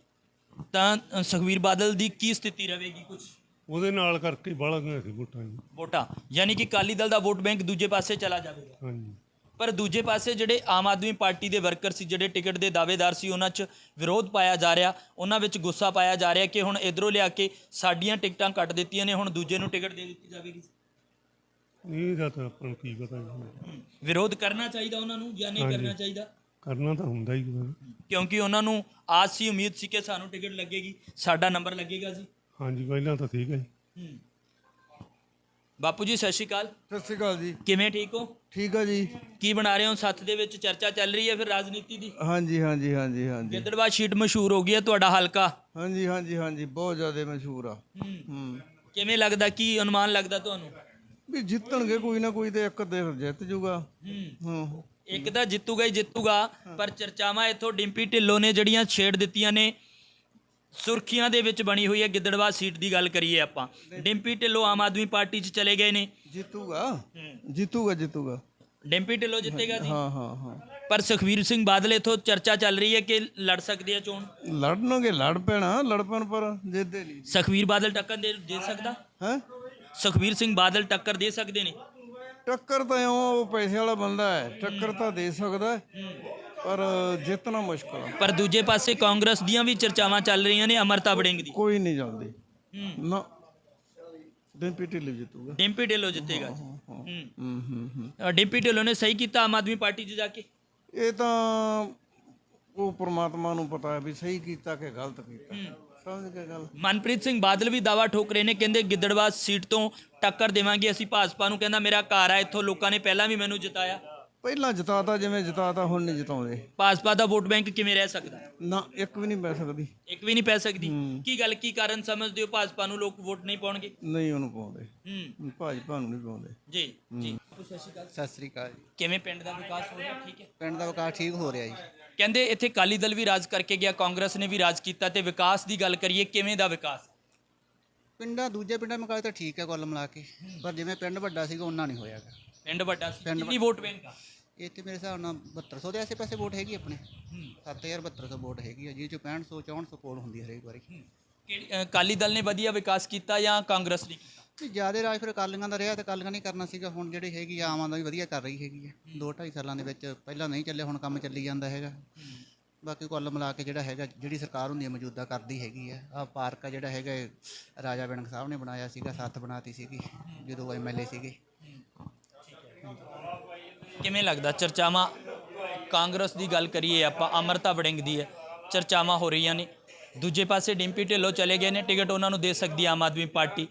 ਤਾਂ ਅ, ਸੁਖਬੀਰ ਬਾਦਲ ਦੀ ਕੀ ਸਥਿਤੀ ਰਹੇਗੀ ਕੁਝ ਉਹਦੇ ਨਾਲ ਕਰਕੇ ਬਾਹਲਾ ਗਏ ਸੀ ਵੋਟਾਂ ਜੀ। ਵੋਟਾਂ। ਯਾਨੀ ਕਿ ਅਕਾਲੀ ਦਲ ਦਾ ਵੋਟ ਬੈਂਕ ਦੂਜੇ ਪਾਸੇ ਚਲਾ ਜਾਵੇਗਾ। ਹਾਂਜੀ। ਪਰ ਦੂਜੇ ਪਾਸੇ ਜਿਹੜੇ ਆਮ ਆਦਮੀ ਪਾਰਟੀ ਦੇ ਵਰਕਰ ਸੀ ਜਿਹੜੇ ਟਿਕਟ ਦੇ ਦਾਅਵੇਦਾਰ ਸੀ ਉਹਨਾਂ 'ਚ ਵਿਰੋਧ ਪਾਇਆ ਜਾ ਰਿਹਾ। ਉਹਨਾਂ ਵਿੱਚ ਗੁੱਸਾ ਪਾਇਆ ਜਾ ਰਿਹਾ ਕਿ ਹੁਣ ਇਧਰੋਂ ਲਿਆ ਕੇ ਸਾਡੀਆਂ ਟਿਕਟਾਂ ਕੱਟ ਦਿੱਤੀਆਂ ਨੇ ਹੁਣ ਦੂਜੇ ਨੂੰ ਟਿਕਟ ਦੇ ਦਿੱਤੀ ਜਾਵੇਗੀ। ਇਹ ਦਾ ਤਾਂ ਆਪਾਂ ਨੂੰ ਕੀ ਪਤਾ ਜੀ। ਵਿਰੋਧ ਕਰਨਾ ਚਾਹੀਦਾ ਉਹਨਾਂ ਨੂੰ ਜਾਂ ਨਹੀਂ ਹਾਂਜੀ। ਕਰਨਾ ਚਾਹੀਦਾ? ਕਰਨਾ ਤਾਂ ਹੁੰਦਾ ਹੀ ਹੈ। ਕਿਉਂਕਿ ਉਹਨਾਂ ਨੂੰ ਆਸ ਸੀ ਉਮੀਦ ਸੀ ਕਿ ਸਾਨੂੰ ਟਿਕਟ ਲੱਗੇਗੀ। ਸਾਡਾ ਨੰਬਰ ਲੱਗੇਗਾ ਜੀ। ਹਾਂਜੀ ਪਹਿਲਾਂ ਤਾਂ ਠੀਕ ਹੈ ਜੀ। ਬਾਪੂ ਜੀ ਸਤਿ ਸ਼੍ਰੀ ਅਕਾਲ। ਸਤਿ ਸ਼੍ਰੀ ਅਕਾਲ ਜੀ। ਕਿਵੇਂ ਠੀਕ ਹੋ? ਠੀਕ ਆ ਜੀ। ਕੀ ਬਣਾ ਰਹੇ ਹੋ? ਸੱਥ ਦੇ ਵਿੱਚ ਚਰਚਾ ਚੱਲ ਰਹੀ ਹੈ ਫਿਰ ਰਾਜਨੀਤੀ ਦੀ? ਹਾਂਜੀ ਹਾਂਜੀ ਹਾਂਜੀ ਹਾਂਜੀ। ਗਿੱਦੜਵਾ ਸ਼ੀਟ ਮਸ਼ਹੂਰ ਹੋ ਗਈ ਹੈ ਤੁਹਾਡਾ ਹਲਕਾ। ਹਾਂਜੀ ਹਾਂਜੀ ਹਾਂਜੀ ਬਹੁਤ ਜ਼ਿਆਦਾ ਮਸ਼ਹੂਰ ਆ। ਹੂੰ। ਹੂੰ। ਕਿਵੇਂ ਲੱਗਦਾ? ਕੀ ਅਨੁਮਾਨ ਲੱਗਦਾ ਤੁਹਾਨੂੰ? ਵੀ ਜਿੱਤਣਗੇ ਕੋਈ ਨਾ ਕੋਈ ਤੇ ਇੱਕ ਦੇ ਜਿੱਤ ਜੂਗਾ। ਹੂੰ। ਹੂੰ। ਇੱਕ ਤਾਂ ਜਿੱਤੂਗਾ ਹੀ ਜਿੱਤੂਗਾ ਪਰ ਚਰਚਾਵਾਂ ਇੱਥੋਂ ਡਿੰਪੀ ਢਿੱਲੋਂ ਨੇ ਜਿਹੜੀਆਂ ਛੇੜ ਦਿੱਤੀਆਂ ਨੇ। ਸੁਰਖੀਆਂ ਦੇ ਵਿੱਚ ਬਣੀ ਹੋਈ ਹੈ ਗਿੱਦੜਵਾ ਸੀਟ ਦੀ ਗੱਲ ਕਰੀਏ ਆਪਾਂ। ਡਿੰਪੀ ਢਿੱਲੋਂ ਆਮ ਆਦਮੀ ਪਾਰਟੀ 'ਚ ਚਲੇ ਗਏ ਨੇ। ਜਿੱਤੂਗਾ? ਜਿੱਤੂਗਾ ਜਿੱਤੂਗਾ। ਡਿੰਪੀ ਢਿੱਲੋਂ ਜਿੱਤੇਗਾ ਜੀ ਹਾਂ ਹਾਂ ਹਾਂ। ਪਰ ਸੁਖਵੀਰ ਸਿੰਘ ਬਾਦਲ ਇੱਥੋਂ ਚਰਚਾ ਚੱਲ ਰਹੀ ਹੈ ਕਿ ਲੜ ਸਕਦੇ ਆ ਚੋਣ? ਲੜਨਗੇ ਲੜ ਪੈਣਾ ਲੜ ਪੈਣ ਪਰ ਜਿੱਦੇ ਨਹੀਂ। ਸੁਖਵੀਰ ਬਾਦਲ ਟੱਕਰ ਦੇ ਦੇ ਸਕਦਾ? ਹੈ? ਸੁਖਵੀਰ ਸਿੰਘ ਬਾਦਲ ਟੱਕਰ ਦੇ ਸਕਦੇ ਨੇ? ਟੱਕਰ ਤਾਂ ਉਹ ਪੈਸੇ ਵਾਲਾ ਬੰਦਾ ਹੈ ਟੱਕਰ ਤਾਂ ਦੇ ਸਕਦਾ ਹੈ, ਪਰ ਜਿੱਤਣਾ ਮੁਸ਼ਕਲ ਆ। ਪਰ ਦੂਜੇ ਪਾਸੇ ਕਾਂਗਰਸ ਦੀਆਂ ਵੀ ਚਰਚਾਵਾਂ ਚੱਲ ਰਹੀਆਂ ਨੇ ਅਮਰਤਾ ਵੜਿੰਗ ਦੀ। ਕੋਈ ਨਹੀਂ ਜਾਂਦੀ। ਨਾ। ਡਿੰਪੀ ਢਿੱਲੋਂ ਜਿੱਤੂਗਾ। ਡਿੰਪੀ ਢਿੱਲੋਂ ਜਿੱਤੇਗਾ। ਹੂੰ ਹੂੰ ਡਿੰਪੀ ਢਿੱਲੋਂ ਨੇ ਸਹੀ ਕੀਤਾ ਆਮ ਆਦਮੀ ਪਾਰਟੀ 'ਚ ਜਾ ਕੇ? ਇਹ ਤਾਂ ਉਹ ਪ੍ਰਮਾਤਮਾ ਨੂੰ ਪਤਾ ਹੈ ਵੀ ਸਹੀ ਕੀਤਾ ਕਿ ਗਲਤ ਕੀਤਾ। ਸਮਝ ਕੇ ਗੱਲ? ਮਨਪ੍ਰੀਤ ਸਿੰਘ ਬਾਦਲ ਵੀ ਦਾਵਾ ਠੋਕ ਰਹੇ ਨੇ ਕਹਿੰਦੇ ਗਿੱਦੜਵਾ ਸੀਟ ਤੋਂ ਟੱਕਰ ਦੇਵਾਂਗੇ ਅਸੀਂ ਭਾਜਪਾ ਨੂੰ। ਕਹਿੰਦਾ ਮੇਰਾ ਘਰ ਆ ਇੱਥੋਂ ਲੋਕਾਂ ਨੇ ਪਹਿਲਾਂ ਵੀ ਮੈਨੂੰ ਜਿਤਾਇਆ। ਪਹਿਲਾਂ ਜਿਤਾਤਾ ਜਿਵੇਂ ਜਿਤਾਤਾ ਹੁਣ ਨਹੀਂ ਜਿਤਾਉਂਦੇ। ਭਾਜਪਾ ਦਾ ਵੋਟ ਬੈਂਕ ਕਿਵੇਂ ਰਹਿ ਸਕਦਾ? ਨਾ ਇੱਕ ਵੀ ਨਹੀਂ ਪੈ ਸਕਦੀ। ਇੱਕ ਵੀ ਨਹੀਂ ਪੈ ਸਕਦੀ? ਕੀ ਗੱਲ ਕੀ ਕਾਰਨ ਸਮਝਦੇ ਹੋ ਭਾਜਪਾ ਨੂੰ ਲੋਕ ਵੋਟ ਨਹੀਂ ਪਾਉਣਗੇ? ਨਹੀਂ ਉਹਨੂੰ ਪਾਉਂਦੇ। ਹੂੰ। ਭਾਜਪਾ ਨੂੰ ਨਹੀਂ ਪਾਉਂਦੇ। ਜੀ ਜੀ। ਸਤਿ ਸ਼੍ਰੀ ਅਕਾਲ ਸਤਿ ਸ੍ਰੀ ਅਕਾਲ ਜੀ। ਕਿਵੇਂ ਪਿੰਡ ਦਾ ਵਿਕਾਸ ਹੋ ਰਿਹਾ? ਠੀਕ ਹੈ। ਪਿੰਡ ਦਾ ਵਿਕਾਸ ਠੀਕ ਹੋ ਰਿਹਾ ਜੀ। ਕਹਿੰਦੇ ਇੱਥੇ ਕਾਲੀ ਦਲ ਵੀ ਰਾਜ ਕਰਕੇ ਗਿਆ ਕਾਂਗਰਸ ਨੇ ਵੀ ਰਾਜ ਕੀਤਾ ਤੇ ਵਿਕਾਸ ਦੀ ਗੱਲ ਕਰੀਏ ਕਿਵੇਂ ਦਾ ਵਿਕਾਸ? ਪਿੰਡਾਂ ਦੂਜੇ ਪਿੰਡਾਂ ਮੁਕਾਬਲੇ ਤਾਂ ਠੀਕ ਹੈ ਕੁੱਲ ਮਿਲਾ ਕੇ। ਪਰ ਜਿਵੇਂ ਪਿੰਡ ਵੱਡਾ ਸੀਗਾ ਉਹਨਾਂ ਨਹੀਂ ਹੋਇਆਗਾ। ਪਿੰਡ ਵੱਡਾ ਸੀ ਪਿੰਡ ਕਿੰਨੀ ਵੋਟ ਬੈਂਕ ਆ? ਇੱਥੇ ਮੇਰੇ ਹਿਸਾਬ ਨਾਲ 7200 ਦੇ ਆਸੇ-ਪਾਸੇ ਵੋਟ ਹੈਗੀ ਆਪਣੇ। ਹੂੰ। 7200 ਵੋਟ ਹੈਗੀ ਆ ਚੋਂ 6500 6400 ਕੋਲ ਹੁੰਦੀ ਹੈ ਹਰੇਕ ਵਾਰੀ। ਕਿਹੜੀ- ਅ, ਕਾਲੀ ਦਲ ਨੇ ਵਧੀਆ ਵਿਕਾਸ ਕੀਤਾ ਜਾਂ ਕਾਂਗਰਸ ਨੇ ਕੀਤਾ? ਤੇ ਜ਼ਿਆਦਾ ਰਾਜ ਫਿਰ ਅਕਾਲੀਆਂ ਦਾ ਰਿਹਾ ਤੇ ਅਕਾਲੀਆਂ ਨਹੀਂ ਕਰਨਾ ਸੀਗਾ ਹੁਣ ਜਿਹੜੀ ਹੈਗੀ ਆ, ਆਮ ਆਦਮੀ ਵਧੀਆ ਕਰ ਰਹੀ ਹੈਗੀ ਹੈ। ਦੋ ਢਾਈ ਸਾਲਾਂ ਦੇ ਵਿੱਚ ਪਹਿਲਾਂ ਨਹੀਂ ਚੱਲਿਆ ਹੁਣ ਕੰਮ ਚੱਲੀ ਜਾਂਦਾ ਹੈਗਾ। ਬਾਕੀ ਕੁੱਲ ਮਿਲਾ ਕੇ ਜਿਹੜਾ ਹੈਗਾ ਜਿਹੜੀ ਸਰਕਾਰ ਹੁੰਦੀ ਹੈ ਮੌਜੂਦਾ ਕਰਦੀ ਹੈਗੀ ਹੈ ਆ ਪਾਰਕ ਆ ਜਿਹੜਾ ਹੈਗਾ ਇਹ ਰਾਜਾ ਬਿੰਗ ਸਾਹਿਬ ਨੇ ਬਣਾਇਆ ਸੀਗਾ ਸੱਤ ਬਣਾਤੀ ਸੀਗੀ ਜਦੋਂ ਐਮਐਲਏ ਸੀਗੇ। ਕਿਵੇਂ ਲੱਗਦਾ? ਚਰਚਾਵਾਂ ਕਾਂਗਰਸ ਦੀ ਗੱਲ ਕਰੀਏ ਆਪਾਂ ਅਮਰਤਾ ਵੜਿੰਗ ਦੀ ਹੈ। ਚਰਚਾਵਾਂ ਹੋ ਰਹੀਆਂ ਨੇ। ਦੂਜੇ ਪਾਸੇ ਡਿੰਪੀ ਢਿੱਲੋਂ ਚਲੇ ਗਏ ਨੇ ਟਿਕਟ ਉਹਨਾਂ ਨੂੰ ਦੇ ਸਕਦੀ ਹੈ ਆਮ ਆਦਮੀ ਪਾਰਟੀ।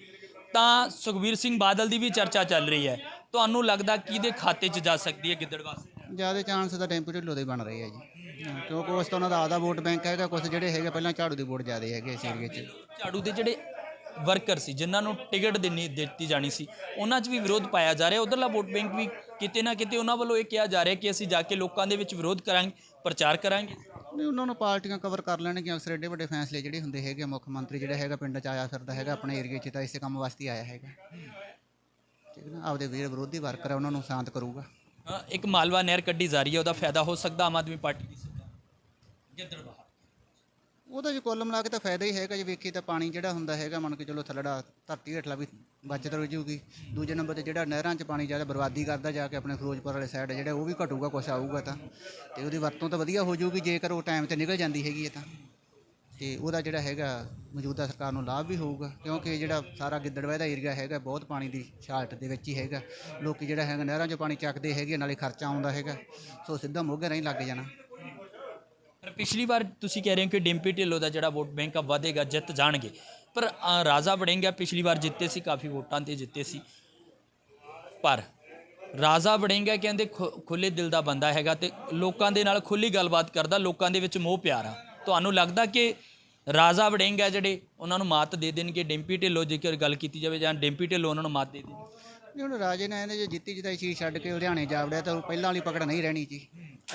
ਤਾਂ ਸੁਖਬੀਰ ਸਿੰਘ ਬਾਦਲ ਦੀ ਵੀ ਚਰਚਾ ਚੱਲ ਰਹੀ ਹੈ। ਤੁਹਾਨੂੰ ਲੱਗਦਾ ਕਿਹਦੇ ਖਾਤੇ 'ਚ ਜਾ ਸਕਦੀ ਹੈ ਗਿੱਦੜਵਾਸ ਜ਼ਿਆਦਾ ਚਾਂਸ ਤਾਂ ਟੈਂਪੂ ਢਿੱਲੋਂ ਦੇ ਬਣ ਰਹੇ ਆ ਜੀ। ਹਾਂ, ਕਿਉਂਕਿ ਉਸ ਤੋਂ ਉਹਨਾਂ ਦਾ ਆਦਾ ਵੋਟ ਬੈਂਕ ਹੈਗਾ ਕੁਝ ਜਿਹੜੇ ਹੈਗੇ ਪਹਿਲਾਂ ਝਾੜੂ ਦੀ ਵੋਟ ਜ਼ਿਆਦਾ ਹੈਗੇ ਇਸ ਏਰੀਏ 'ਚ। ਝਾੜੂ ਦੇ ਜਿਹੜੇ ਵਰਕਰ ਸੀ ਜਿਨ੍ਹਾਂ ਨੂੰ ਟਿਕਟ ਦੇਣੀ ਦਿੱਤੀ ਜਾਣੀ ਸੀ। ਉਹਨਾਂ 'ਚ ਵੀ ਵਿਰੋਧ ਪਾਇਆ ਜਾ ਰਿਹਾ। ਉਧਰਲਾ ਵੋਟ ਬੈਂਕ ਵੀ ਕਿਤੇ ਨਾ ਕਿਤੇ ਉਹਨਾਂ ਵੱਲੋਂ ਇਹ ਕਿਹਾ ਜਾ ਰਿਹਾ ਕਿ ਅਸੀਂ ਜਾ ਕੇ ਲੋਕਾਂ ਦੇ ਵਿੱਚ ਵਿਰੋਧ ਕਰਾਂਗੇ ਪ੍ਰਚਾਰ ਕਰਾਂਗੇ। ਨਹੀਂ ਉਹਨਾਂ ਨੂੰ ਪਾਰਟੀਆਂ ਕਵਰ ਕਰ ਲੈਣਗੀਆਂ ਅਕਸਰ ਏਡੇ ਵੱਡੇ ਫੈਸਲੇ ਜਿਹੜੇ ਹੁੰਦੇ ਹੈਗੇ ਮੁੱਖ ਮੰਤਰੀ ਜਿਹੜਾ ਹੈਗਾ ਪਿੰਡ 'ਚ ਆਇਆ ਫਿਰਦਾ ਹੈਗਾ ਆਪਣੇ ਏਰੀਏ 'ਚ ਤਾਂ ਇਸੇ ਕੰਮ ਵਾਸਤੇ ਆਇਆ ਹੈਗਾ। ਠੀਕ ਨਾ ਆਪਦੇ ਵੀਰ ਵਿਰੋਧੀ ਵਰਕਰ ਆ ਉਹਨਾਂ ਨੂੰ ਸ਼ਾਂਤ ਕਰੂਗਾ। ਇੱਕ ਮਾਲਵਾ ਨਹਿਰ ਕੱਢੀ ਜਾ ਰਹੀ ਹੈ ਉਹਦਾ ਫਾਇਦਾ ਹੋ ਸਕਦਾ ਆਮ ਆਦਮੀ ਪਾਰਟੀ ਦੀ ਸਰਕਾਰ ਗਿੱਦੜਬਾਹਾ। ਉਹਦਾ ਜੇ ਕੁੱਲ ਮਿਲਾ ਕੇ ਤਾਂ ਫਾਇਦਾ ਹੀ ਹੈਗਾ ਜੇ ਵੇਖੀ ਤਾਂ ਪਾਣੀ ਜਿਹੜਾ ਹੁੰਦਾ ਹੈਗਾ, ਮੰਨ ਕੇ ਚਲੋ ਥੱਲੜਾ, ਧਰਤੀ ਹੇਠਲਾ ਵੀ ਬਚਤ ਰਹਿ ਜਾਊਗੀ ਦੂਜੇ ਨੰਬਰ ਤੇ ਜਿਹੜਾ ਨਹਿਰਾਂ 'ਚ ਪਾਣੀ ਜ਼ਿਆਦਾ ਬਰਬਾਦੀ ਕਰਦਾ ਜਾ ਕੇ ਆਪਣੇ ਫਿਰੋਜ਼ਪੁਰ ਵਾਲੇ ਸਾਈਡ ਜਿਹੜਾ ਉਹ ਵੀ ਘਟੂਗਾ, ਕੁਛ ਆਊਗਾ ਤਾਂ। ਤੇ ਉਹਦੀ ਵਰਤੋਂ ਤਾਂ ਵਧੀਆ ਹੋ ਜੂਗੀ, ਜੇਕਰ ਉਹ ਟਾਈਮ ਤੇ ਨਿਕਲ ਜਾਂਦੀ ਹੈਗੀ ਹੈ ਤਾਂ। ਤੇ ਉਹਦਾ ਜਿਹੜਾ ਹੈਗਾ, ਮੌਜੂਦਾ ਸਰਕਾਰ ਨੂੰ ਲਾਭ ਵੀ ਹੋਊਗਾ, ਕਿਉਂਕਿ ਜਿਹੜਾ ਸਾਰਾ ਗਿੱਦੜਵੇ ਦਾ ਏਰੀਆ ਹੈਗਾ, ਬਹੁਤ ਪਾਣੀ ਦੀ ਸ਼ਾਰਟ ਦੇ ਵਿੱਚ ਹੀ ਹੈਗਾ। ਲੋਕੀ ਜਿਹੜਾ ਹੈਗਾ ਨਹਿਰਾਂ 'ਚੋਂ ਪਾਣੀ ਚੱਕਦੇ ਹੈਗੇ ਨਾਲੇ ਖਰਚਾ ਆਉਂਦਾ ਹੈਗਾ। ਸੋ ਸਿੱਧਾ ਮੋਗੇ ਰਾਹੀਂ ਲੱਗ ਜਾਣਾ। ਪਿਛਲੀ ਵਾਰ ਤੁਸੀਂ ਕਹਿ ਰਹੇ ਹੋ ਕਿ ਡਿੰਪੀ ਢਿੱਲੋਂ ਦਾ ਜਿਹੜਾ ਵੋਟ ਬੈਂਕ ਆ ਵਧੇਗਾ ਜਿੱਤ ਜਾਣਗੇ। ਪਰ ਅ, ਰਾਜਾ ਵੜਿੰਗਾ ਪਿਛਲੀ ਵਾਰ ਜਿੱਤੇ ਸੀ ਕਾਫੀ ਵੋਟਾਂ ਤੇ ਜਿੱਤੇ ਸੀ। ਪਰ ਰਾਜਾ ਵੜਿੰਗਾ ਕਹਿੰਦੇ ਖੁ- ਖੁੱਲੇ ਦਿਲ ਦਾ ਬੰਦਾ ਹੈਗਾ ਤੇ ਲੋਕਾਂ ਦੇ ਨਾਲ ਖੁੱਲੀ ਗੱਲਬਾਤ ਕਰਦਾ ਲੋਕਾਂ ਦੇ ਵਿੱਚ ਮੋਹ ਪਿਆਰ ਆ। ਤੁਹਾਨੂੰ ਲੱਗਦਾ ਕਿ ਰਾਜਾ ਵੜਿੰਗਾ ਜਿਹੜੇ ਉਹਨਾਂ ਨੂੰ ਮਾਤ ਦੇ ਦੇਣਗੇ ਡਿੰਪੀ ਢਿੱਲੋਂ ਜੇਕਰ ਗੱਲ ਕੀਤੀ ਜਾਵੇ ਜਾਂ ਡਿੰਪੀ ਢਿੱਲੋਂ ਉਹਨਾਂ ਨੂੰ ਮਾਤ ਦੇ ਦੇਣ? ਨਹੀਂ ਹੁਣ ਰਾਜੇ ਨੇ ਇਹਨੇ ਜੇ ਜਿੱਤੀ ਜਿਤਾਈ ਚੀਜ਼ ਛੱਡ ਕੇ ਲੁਧਿਆਣੇ ਜਾ ਵੜਿਆ ਤਾਂ ਉਹ ਪਹਿਲਾਂ ਵਾਲੀ ਪਕੜ ਨਹੀਂ ਰਹਿਣੀ ਜੀ।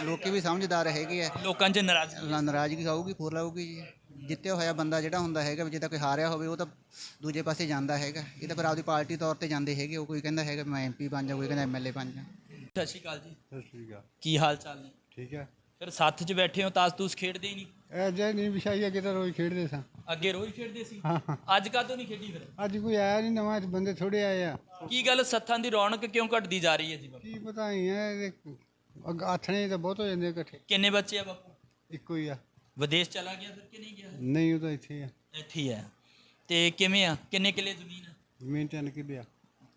ਲੋਕੀ ਵੀ ਸਮਝਦਾਰ ਹੈਗੇ ਆ। ਲੋਕਾਂ 'ਚ ਨਾਰਾਜ਼ਗੀ ਲਾ- ਨਾਰਾਜ਼ਗੀ ਆਊਗੀ ਫੁਰ ਲਾਊਗੀ ਜੀ। ਜਿੱਤਿਆ ਹੋਇਆ ਬੰਦਾ ਜਿਹੜਾ ਹੁੰਦਾ ਹੈਗਾ ਵੀ ਜੇ ਤਾਂ ਕੋਈ ਹਾਰਿਆ ਹੋਵੇ ਉਹ ਤਾਂ ਦੂਜੇ ਪਾਸੇ ਜਾਂਦਾ ਹੈਗਾ। ਇਹ ਤਾਂ ਫਿਰ ਆਪਦੀ ਪਾਰਟੀ ਤੌਰ ਤੇ ਜਾਂਦੇ ਹੈਗੇ ਉਹ ਕੋਈ ਕਹਿੰਦਾ ਹੈਗਾ ਮੈਂ ਐਮਪੀ ਬਣ ਜਾ ਕੋਈ ਕਹਿੰਦਾ ਐਮਐਲਏ ਬਣ ਜਾ। ਸਤਿ ਸ਼੍ਰੀ ਅਕਾਲ ਜੀ। ਸਤਿ ਸ਼੍ਰੀ ਅਕਾਲ। ਕੀ ਹਾਲ ਚਾਲ ਨੇ? ਠੀਕ ਹੈ। ਫਿਰ ਸੱਥ 'ਚ ਬੈਠੇ ਹੋ ਤਾਸ ਤੂਸ ਖੇਡਦੇ ਹੀ ਨਹੀਂ। ਇਹ ਜੇ ਨਹੀਂ ਵਿਛਾਈ ਅੱਗੇ ਤਾਂ ਰੋਜ਼ ਖੇਡਦੇ ਸਾਂ। ਅੱਗੇ ਰੋਜ਼ ਖੇਡਦੇ ਸੀ? ਹਾਂ ਹਾਂ। ਅੱਜ ਕਾਹਤੋਂ ਨਹੀਂ ਖੇਡੀ ਫਿਰ? ਅੱਜ ਕੋਈ ਆਇਆ ਨਹੀਂ ਨਵਾਂ ਅੱਜ ਬੰਦੇ ਥੋੜੇ ਆਏ ਆ। ਕੀ ਗੱਲ ਸੱਥਾਂ ਦੀ ਰੌਣਕ ਕਿਉਂ ਘਟਦੀ ਜਾ ਰਹੀ ਹੈ ਜੀ ਬਾਪੂ? ਕੀ ਪਤਾ ਹੀ ਹੈ ਆਥਣੇ ਤਾਂ ਬਹੁਤ ਹੋ ਜਾਂਦੇ ਇਕੱਠੇ। ਕਿੰਨੇ ਬੱਚੇ ਆ ਬਾਪੂ? ਇੱਕੋ ਹੀ ਆ। ਵਿਦੇਸ਼ ਚਲਾ ਗਿਆ ਫਿਰ ਕਿ ਨਹੀਂ ਗਿਆ? ਨਹੀਂ ਉਹ ਤਾਂ ਇੱਥੇ ਹੀ ਆ। ਇੱਥੇ ਹੀ ਆ। ਤੇ ਕਿਵੇਂ ਆ? ਕਿੰਨੇ ਕਿੱਲੇ ਜ਼ਮੀਨ ਆ? ਜ਼ਮੀਨ ਤਿੰਨ ਕਿੱਲੇ ਆ।